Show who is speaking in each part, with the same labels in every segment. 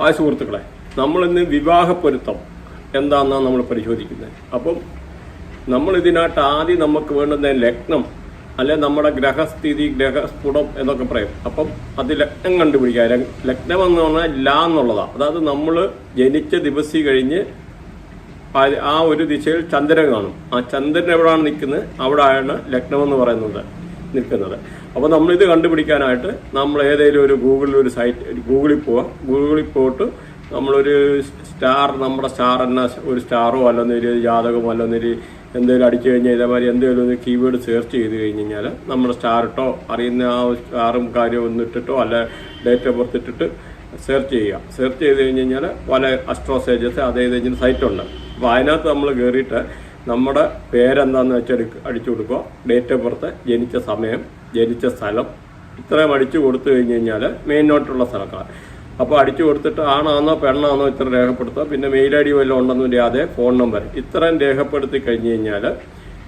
Speaker 1: ആ സുഹൃത്തുക്കളെ നമ്മളിന്ന് വിവാഹ പൊരുത്തം എന്താണെന്നാണ് നമ്മൾ പരിശോധിക്കുന്നത്? അപ്പം നമ്മൾ ഇതിനായിട്ട് ആദ്യം നമുക്ക് വേണ്ടുന്ന ലഗ്നം അല്ലെ നമ്മുടെ ഗ്രഹസ്ഥിതി ഗ്രഹസ്ഫുടം എന്നൊക്കെ പറയും. അപ്പം അത് ലഗ്നം കണ്ടുപിടിക്കുക. ലഗ്- ലഗ്നം എന്ന് പറഞ്ഞാൽ ല എന്നുള്ളതാണ്. അതായത് നമ്മൾ ജനിച്ച ദിവസം കഴിഞ്ഞ് ആ ഒരു ദിശയിൽ ചന്ദ്രൻ കാണും. ആ ചന്ദ്രൻ എവിടെയാണ് നിൽക്കുന്നത്? അവിടെയാണ് ലഗ്നം എന്ന് പറയുന്നത് നിൽക്കുന്നത്. അപ്പോൾ നമ്മളിത് കണ്ടുപിടിക്കാനായിട്ട് നമ്മൾ ഏതെങ്കിലും ഒരു ഗൂഗിളിൽ ഒരു സൈറ്റ് ഗൂഗിളിൽ പോവാം. ഗൂഗിളിൽ പോയിട്ട് നമ്മളൊരു സ്റ്റാർ നമ്മുടെ സ്റ്റാർ എന്ന ഒരു സ്റ്റാറോ അല്ലെന്നൊരു ജാതകമോ അല്ലെന്നൊരു എന്തെങ്കിലും അടിച്ചു കഴിഞ്ഞാൽ ഇതേമാതിരി എന്തെങ്കിലും ഒരു കീവേഡ് സെർച്ച് ചെയ്ത് കഴിഞ്ഞ് കഴിഞ്ഞാൽ നമ്മുടെ സ്റ്റാർ ഇട്ടോ അറിയുന്ന ആ സ്റ്റാറും കാര്യവും ഒന്നിട്ടിട്ടോ അല്ല ഡേറ്റ് ഓഫ് ബർത്ത് ഇട്ടിട്ട് സെർച്ച് ചെയ്യുക. സെർച്ച് ചെയ്ത് കഴിഞ്ഞ് കഴിഞ്ഞാൽ പല അസ്ട്രോസേജസ് അതേ കഴിഞ്ഞ സൈറ്റുണ്ട് അപ്പോൾ അതിനകത്ത് നമ്മൾ കയറിയിട്ട് നമ്മുടെ പേരെന്താണെന്ന് വെച്ചാൽ അടിച്ചു കൊടുക്കുക. ഡേറ്റ് ഓഫ് ബർത്ത് ജനിച്ച സമയം ജനിച്ച സ്ഥലം ഇത്രയും അടിച്ചു കൊടുത്തു കഴിഞ്ഞ് കഴിഞ്ഞാൽ മെയിൻ നോട്ടുള്ള സ്ഥലക്കാർ അപ്പോൾ അടിച്ചു കൊടുത്തിട്ട് ആണാന്നോ പെണ്ണാണോ ഇത്ര രേഖപ്പെടുത്തുക. പിന്നെ മെയിൽ ഐ ഡി വല്ലതും ഉണ്ടെന്നില്ല അതേ ഫോൺ നമ്പർ ഇത്രയും രേഖപ്പെടുത്തി കഴിഞ്ഞ് കഴിഞ്ഞാൽ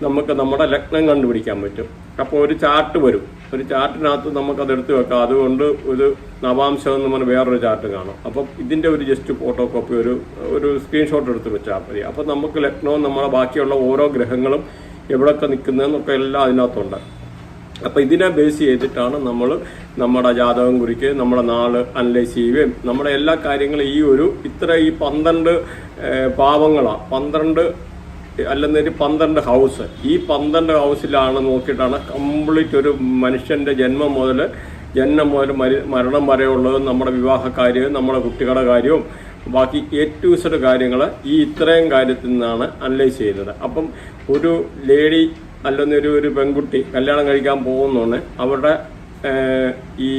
Speaker 1: നമുക്ക് നമ്മുടെ ലഗ്നം കണ്ടുപിടിക്കാൻ പറ്റും. അപ്പോൾ ഒരു ചാർട്ട് വരും. ഒരു ചാർട്ടിനകത്ത് നമുക്കത് എടുത്ത് വെക്കാം. അതുകൊണ്ട് ഒരു നവാംശം എന്ന് പറഞ്ഞാൽ വേറൊരു ചാർട്ട് കാണും. അപ്പം ഇതിന്റെ ഒരു ജസ്റ്റ് ഫോട്ടോ കോപ്പി ഒരു ഒരു സ്ക്രീൻഷോട്ട് എടുത്ത് വെച്ചാൽ മതി. അപ്പം നമുക്ക് ലഗ്നവും നമ്മളെ ബാക്കിയുള്ള ഓരോ ഗ്രഹങ്ങളും എവിടെയൊക്കെ നിൽക്കുന്നതെന്നൊക്കെ എല്ലാം അതിനകത്തുണ്ട്. അപ്പോൾ ഇതിനെ ബേസ് ചെയ്തിട്ടാണ് നമ്മൾ നമ്മുടെ ജാതകം കുറിക്ക് നമ്മുടെ നാൾ അനലൈസ് ചെയ്യുകയും നമ്മുടെ എല്ലാ കാര്യങ്ങളും ഈ ഒരു ഇത്ര ഈ പന്ത്രണ്ട് പാവങ്ങളാണ് പന്ത്രണ്ട് അല്ലെന്നൊരു പന്ത്രണ്ട് ഹൗസ് ഈ പന്ത്രണ്ട് ഹൗസിലാണ് നോക്കിയിട്ടാണ് കംപ്ലീറ്റ് ഒരു മനുഷ്യന്റെ ജന്മം മുതൽ ജന്മം മുതൽ മരി- മരണം വരെയുള്ളതും നമ്മുടെ വിവാഹ കാര്യവും നമ്മുടെ കുട്ടികളുടെ കാര്യവും ബാക്കി എ ടു സെഡ് കാര്യങ്ങൾ ഈ ഇത്രയും കാര്യത്തിൽ നിന്നാണ് അനലൈസ് ചെയ്യുന്നത്. അപ്പം ഒരു ലേഡി അല്ലെന്നൊരു ഒരു പെൺകുട്ടി കല്യാണം കഴിക്കാൻ പോകുന്നതാണ് അവരുടെ ഈ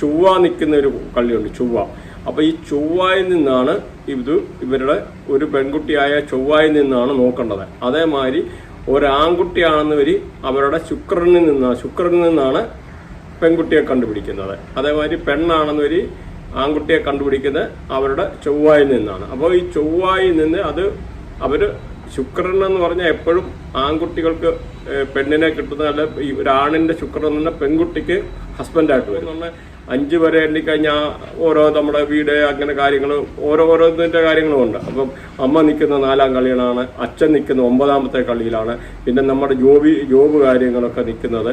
Speaker 1: ചൊവ്വ നിൽക്കുന്ന ഒരു കള്ളിയുണ്ട് ചൊവ്വ. അപ്പൊ ഈ ചൊവ്വായിൽ നിന്നാണ് ഇത് ഇവരുടെ ഒരു പെൺകുട്ടിയായ ചൊവ്വായിൽ നിന്നാണ് നോക്കേണ്ടത്. അതേമാതിരി ഒരാൺകുട്ടിയാണെന്ന് വരി അവരുടെ ശുക്രനിൽ നിന്നാണ് ശുക്രനിൽ നിന്നാണ് പെൺകുട്ടിയെ കണ്ടുപിടിക്കുന്നത്. അതേമാതിരി പെണ്ണാണെന്ന് വരി ആൺകുട്ടിയെ കണ്ടുപിടിക്കുന്നത് അവരുടെ ചൊവ്വായിൽ നിന്നാണ്. അപ്പോൾ ഈ ചൊവ്വായിൽ നിന്ന് അത് അവർ ശുക്രൻ എന്ന് പറഞ്ഞാൽ എപ്പോഴും ആൺകുട്ടികൾക്ക് പെണ്ണിനെ കിട്ടുന്ന അല്ല ഈ ഒരാണിന്റെ ശുക്രൻ എന്ന് പറഞ്ഞാൽ പെൺകുട്ടിക്ക് ഹസ്ബൻഡായിട്ട് വരും. നമ്മൾ അഞ്ച് വരെ എണ്ണിക്കഴിഞ്ഞാൽ ഓരോ നമ്മുടെ വീട് അങ്ങനെ കാര്യങ്ങൾ ഓരോ ഓരോന്നിന്റെ കാര്യങ്ങളും ഉണ്ട്. അപ്പം അമ്മ നിൽക്കുന്ന നാലാം കളിയിലാണ് അച്ഛൻ നിൽക്കുന്ന ഒമ്പതാമത്തെ കളിയിലാണ് പിന്നെ നമ്മുടെ ജോബി ജോബ് കാര്യങ്ങളൊക്കെ നിൽക്കുന്നത്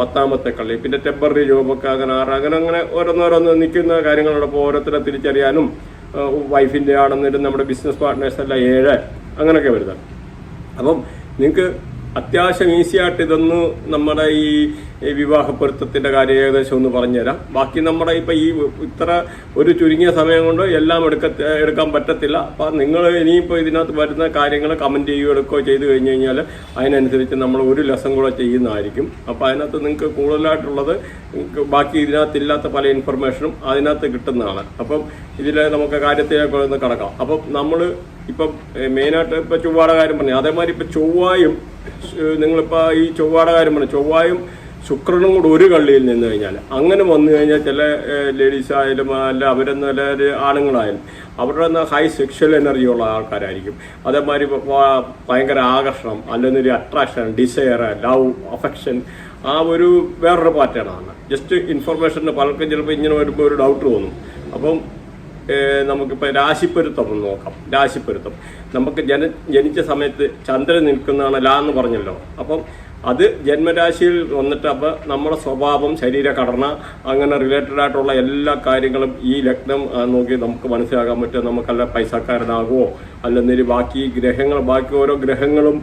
Speaker 1: പത്താമത്തെ കളി പിന്നെ ടെമ്പററി ജോബൊക്കെ അങ്ങനെ ആറ് അങ്ങനെ അങ്ങനെ ഓരോന്നോരോന്ന് നിൽക്കുന്ന കാര്യങ്ങളോടൊപ്പം ഓരോരുത്തരെ തിരിച്ചറിയാനും വൈഫിന്റെ ആണെന്നിട്ട് നമ്മുടെ ബിസിനസ് പാർട്ട്നേഴ്സ് എല്ലാം ഏഴ് അങ്ങനെയൊക്കെ വരുന്നത്. അപ്പം നിങ്ങൾക്ക് അത്യാവശ്യം ഈസിയായിട്ട് ഇതൊന്ന് നമ്മുടെ ഈ ഈ വിവാഹ പൊരുത്തത്തിന്റെ കാര്യം ഏകദേശം ഒന്ന് പറഞ്ഞുതരാം. ബാക്കി നമ്മുടെ ഇപ്പൊ ഈ ഇത്ര ഒരു ചുരുങ്ങിയ സമയം കൊണ്ട് എല്ലാം എടുക്ക എടുക്കാൻ പറ്റത്തില്ല. അപ്പൊ നിങ്ങൾ ഇനിയിപ്പോൾ ഇതിനകത്ത് വരുന്ന കാര്യങ്ങൾ കമന്റ് ചെയ്യുകയോ എടുക്കുകയോ ചെയ്ത് കഴിഞ്ഞ് കഴിഞ്ഞാൽ അതിനനുസരിച്ച് നമ്മൾ ഒരു ലെസൺ കൂടെ ചെയ്യുന്നതായിരിക്കും. അപ്പോൾ അതിനകത്ത് നിങ്ങൾക്ക് കൂടുതലായിട്ടുള്ളത് ബാക്കി ഇതിനകത്ത് ഇല്ലാത്ത പല ഇൻഫർമേഷനും അതിനകത്ത് കിട്ടുന്നതാണ്. അപ്പം ഇതിൽ നമുക്ക് കാര്യത്തിലേക്ക് ഒന്ന് കടക്കാം. അപ്പം നമ്മൾ ഇപ്പം മെയിനായിട്ട് ഇപ്പം ചൊവ്വാട കാര്യം പറഞ്ഞു അതേമാതിരി ഇപ്പം ചൊവ്വായും നിങ്ങളിപ്പോൾ ഈ ചൊവ്വാട കാര്യം പറഞ്ഞു ചൊവ്വായും ശുക്രനും കൂടെ ഒരു കള്ളിയിൽ നിന്ന് കഴിഞ്ഞാൽ അങ്ങനെ വന്നു കഴിഞ്ഞാൽ ചില ലേഡീസ് ആയാലും അല്ല അവരെന്ന് വല്ല ആണുങ്ങളായാലും അവരുടെ ഹൈ സെക്ഷൽ എനർജി ഉള്ള ആൾക്കാരായിരിക്കും. അതേമാതിരി ഭയങ്കര ആകർഷണം അല്ലെങ്കിൽ ഒരു അട്രാക്ഷൻ ഡിസയർ ലവ് അഫെക്ഷൻ ആ ഒരു വേറൊരു പാറ്റേണാണ് ജസ്റ്റ് ഇൻഫർമേഷന് പലർക്കും ചിലപ്പോൾ ഇങ്ങനെ വരുമ്പോൾ ഒരു ഡൗട്ട് തോന്നും. അപ്പം നമുക്കിപ്പോൾ രാശിപ്പൊരുത്തം ഒന്ന് നോക്കാം. രാശിപ്പൊരുത്തം. നമുക്ക് ജന ജനിച്ച സമയത്ത് ചന്ദ്രൻ നിൽക്കുന്നതാണ് ലാ എന്ന് പറഞ്ഞല്ലോ. അപ്പം അത് ജന്മരാശിയിൽ വന്നിട്ട് അപ്പോൾ നമ്മുടെ സ്വഭാവം ശരീരഘടന അങ്ങനെ റിലേറ്റഡ് ആയിട്ടുള്ള എല്ലാ കാര്യങ്ങളും ഈ ലഗ്നം നോക്കി നമുക്ക് മനസ്സിലാക്കാൻ പറ്റും. നമുക്കല്ല പൈസക്കാരനാകുമോ അല്ലെന്നൊരു ബാക്കി ഗ്രഹങ്ങൾ ബാക്കി ഓരോ ഗ്രഹങ്ങളും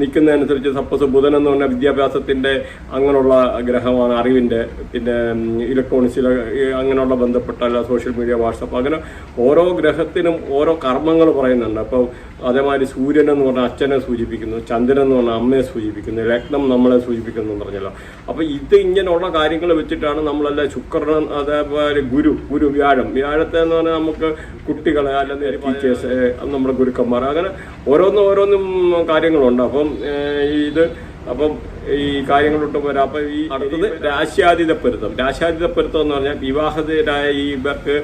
Speaker 1: നിൽക്കുന്നതനുസരിച്ച് സപ്പോസ് ബുധൻ എന്ന് പറഞ്ഞ വിദ്യാഭ്യാസത്തിന്റെ അങ്ങനെയുള്ള ഗ്രഹമാണ് അറിവിന്റെ പിന്നെ ഇലക്ട്രോണിക്സിൽ അങ്ങനെയുള്ള ബന്ധപ്പെട്ട അല്ല സോഷ്യൽ മീഡിയ വാട്സപ്പ് അങ്ങനെ ഓരോ ഗ്രഹത്തിനും ഓരോ കർമ്മങ്ങൾ പറയുന്നുണ്ട്. അപ്പോൾ അതേമാതിരി സൂര്യൻ എന്ന് പറഞ്ഞാൽ അച്ഛനെ സൂചിപ്പിക്കുന്നു ചന്ദ്രൻ എന്ന് പറഞ്ഞാൽ അമ്മയെ സൂചിപ്പിക്കുന്നു ലഗ്നം നമ്മളെ സൂചിപ്പിക്കുന്നു എന്ന് പറഞ്ഞല്ലോ. അപ്പോൾ ഇത് ഇങ്ങനെയുള്ള കാര്യങ്ങൾ വെച്ചിട്ടാണ് നമ്മളെല്ലാം ശുക്രൻ അതേപോലെ ഗുരു ഗുരു വ്യാഴം. വ്യാഴത്തെ എന്ന് പറഞ്ഞാൽ നമുക്ക് കുട്ടികളെ അല്ലെങ്കിൽ ടീച്ചേഴ്സ് നമ്മുടെ ഗുരുക്കന്മാർ അങ്ങനെ ഓരോന്നും ഓരോന്നും കാര്യങ്ങളുണ്ട്. അപ്പം ഇത് അപ്പം ഈ കാര്യങ്ങളൊട്ട് വരാം അപ്പൊ ഈ അടുത്തത് രാശ്യാതീത പൊരുത്തം രാശ്യാതീത പൊരുത്തം എന്ന് പറഞ്ഞാൽ വിവാഹിതരായ ഈ ഇവർക്ക്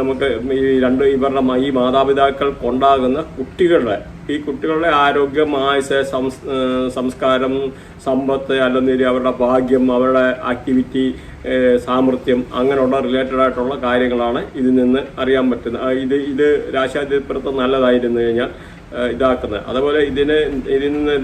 Speaker 1: നമുക്ക് ഈ രണ്ട് ഇവരുടെ ഈ മാതാപിതാക്കൾക്കുണ്ടാകുന്ന കുട്ടികളുടെ ഈ കുട്ടികളുടെ ആരോഗ്യം ആയുസ് സംസ്കാരം സമ്പത്ത് അല്ലെങ്കിൽ അവരുടെ ഭാഗ്യം അവരുടെ ആക്ടിവിറ്റി സാമർഥ്യം സാമർത്ഥ്യം അങ്ങനെയുള്ള റിലേറ്റഡ് ആയിട്ടുള്ള കാര്യങ്ങളാണ് ഇതിൽ നിന്ന് അറിയാൻ പറ്റുന്നത്. ഇത് ഇത് രാശാധിപത്യപ്പെടുത്തം നല്ലതായിരുന്നു കഴിഞ്ഞാൽ. ഇതാക്കുന്നത്. അതുപോലെ ഇതിനെ ഇതിൽ നിന്ന്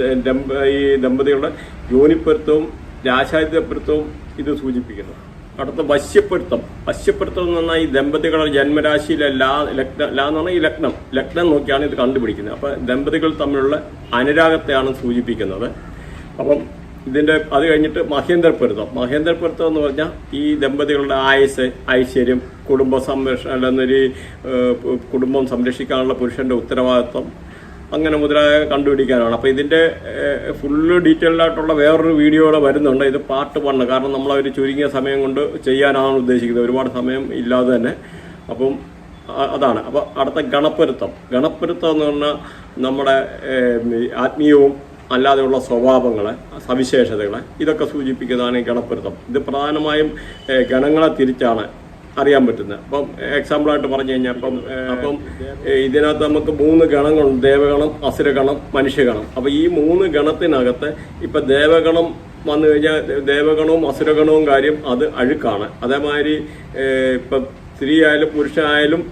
Speaker 1: ഈ ദമ്പതികളുടെ യോനിപ്പൊരുത്തവും രാശാധിപത്യപ്പെടുത്തവും ഇത് സൂചിപ്പിക്കുന്നു. അടുത്ത വശ്യപ്പെടുത്തം. വശ്യപ്പെടുത്തം എന്ന് പറഞ്ഞാൽ ഈ ദമ്പതികളുടെ ജന്മരാശിയിലെ ലാ ലഗ്ന ലാ എന്ന് പറഞ്ഞാൽ ഈ ലഗ്നം. ലഗ്നം നോക്കിയാണ് ഇത് കണ്ടുപിടിക്കുന്നത്. അപ്പോൾ ദമ്പതികൾ തമ്മിലുള്ള അനുരാഗത്തെയാണ് സൂചിപ്പിക്കുന്നത്. അപ്പം ഇതിന്റെ അത് കഴിഞ്ഞിട്ട് മഹേന്ദ്രപ്പൊരുത്തം മഹേന്ദ്രപ്പൊരുത്തം എന്ന് പറഞ്ഞാൽ ഈ ദമ്പതികളുടെ ആയുസ് ഐശ്വര്യം കുടുംബ സംരക്ഷണം അല്ലെന്നൊരു കുടുംബം സംരക്ഷിക്കാനുള്ള പുരുഷന്റെ ഉത്തരവാദിത്വം അങ്ങനെ മുതലായ കണ്ടുപിടിക്കാനാണ്. അപ്പോൾ ഇതിന്റെ ഫുള്ള് ഡീറ്റെയിൽഡ് ആയിട്ടുള്ള വേറൊരു വീഡിയോയുടെ വരുന്നുണ്ട്. ഇത് പാർട്ട് വണ്ണ് കാരണം നമ്മൾ ഒരു ചുരുങ്ങിയ സമയം കൊണ്ട് ചെയ്യാനാണ് ഉദ്ദേശിക്കുന്നത്. ഒരുപാട് സമയം ഇല്ലാതെ തന്നെ. അപ്പം അതാണ്. അപ്പോൾ അടുത്ത ഗണപ്പൊരുത്തം ഗണപ്പൊരുത്തം എന്ന് പറഞ്ഞാൽ നമ്മുടെ ആത്മീയവും അല്ലാതെയുള്ള സ്വഭാവങ്ങളെ സവിശേഷതകളെ ഇതൊക്കെ സൂചിപ്പിക്കുന്നതാണ് ഈ ഗണപ്പൊരുത്തം ഇത് പ്രധാനമായും ഗണങ്ങളെ തിരിച്ചാണ് അറിയാൻ പറ്റുന്നത്. അപ്പം എക്സാമ്പിളായിട്ട് പറഞ്ഞു കഴിഞ്ഞാൽ അപ്പം അപ്പം ഇതിനകത്ത് നമുക്ക് മൂന്ന് ഗണങ്ങളുണ്ട്. ദേവഗണം അസുരഗണം മനുഷ്യഗണം. അപ്പം ഈ മൂന്ന് ഗണത്തിനകത്ത് ഇപ്പം ദേവഗണം വന്നു കഴിഞ്ഞാൽ ദേവഗണവും അസുരഗണവും കാര്യം അത് അഴുക്കാണ്. അതേമാതിരി ഇപ്പം സ്ത്രീ ആയാലും പുരുഷനായാലും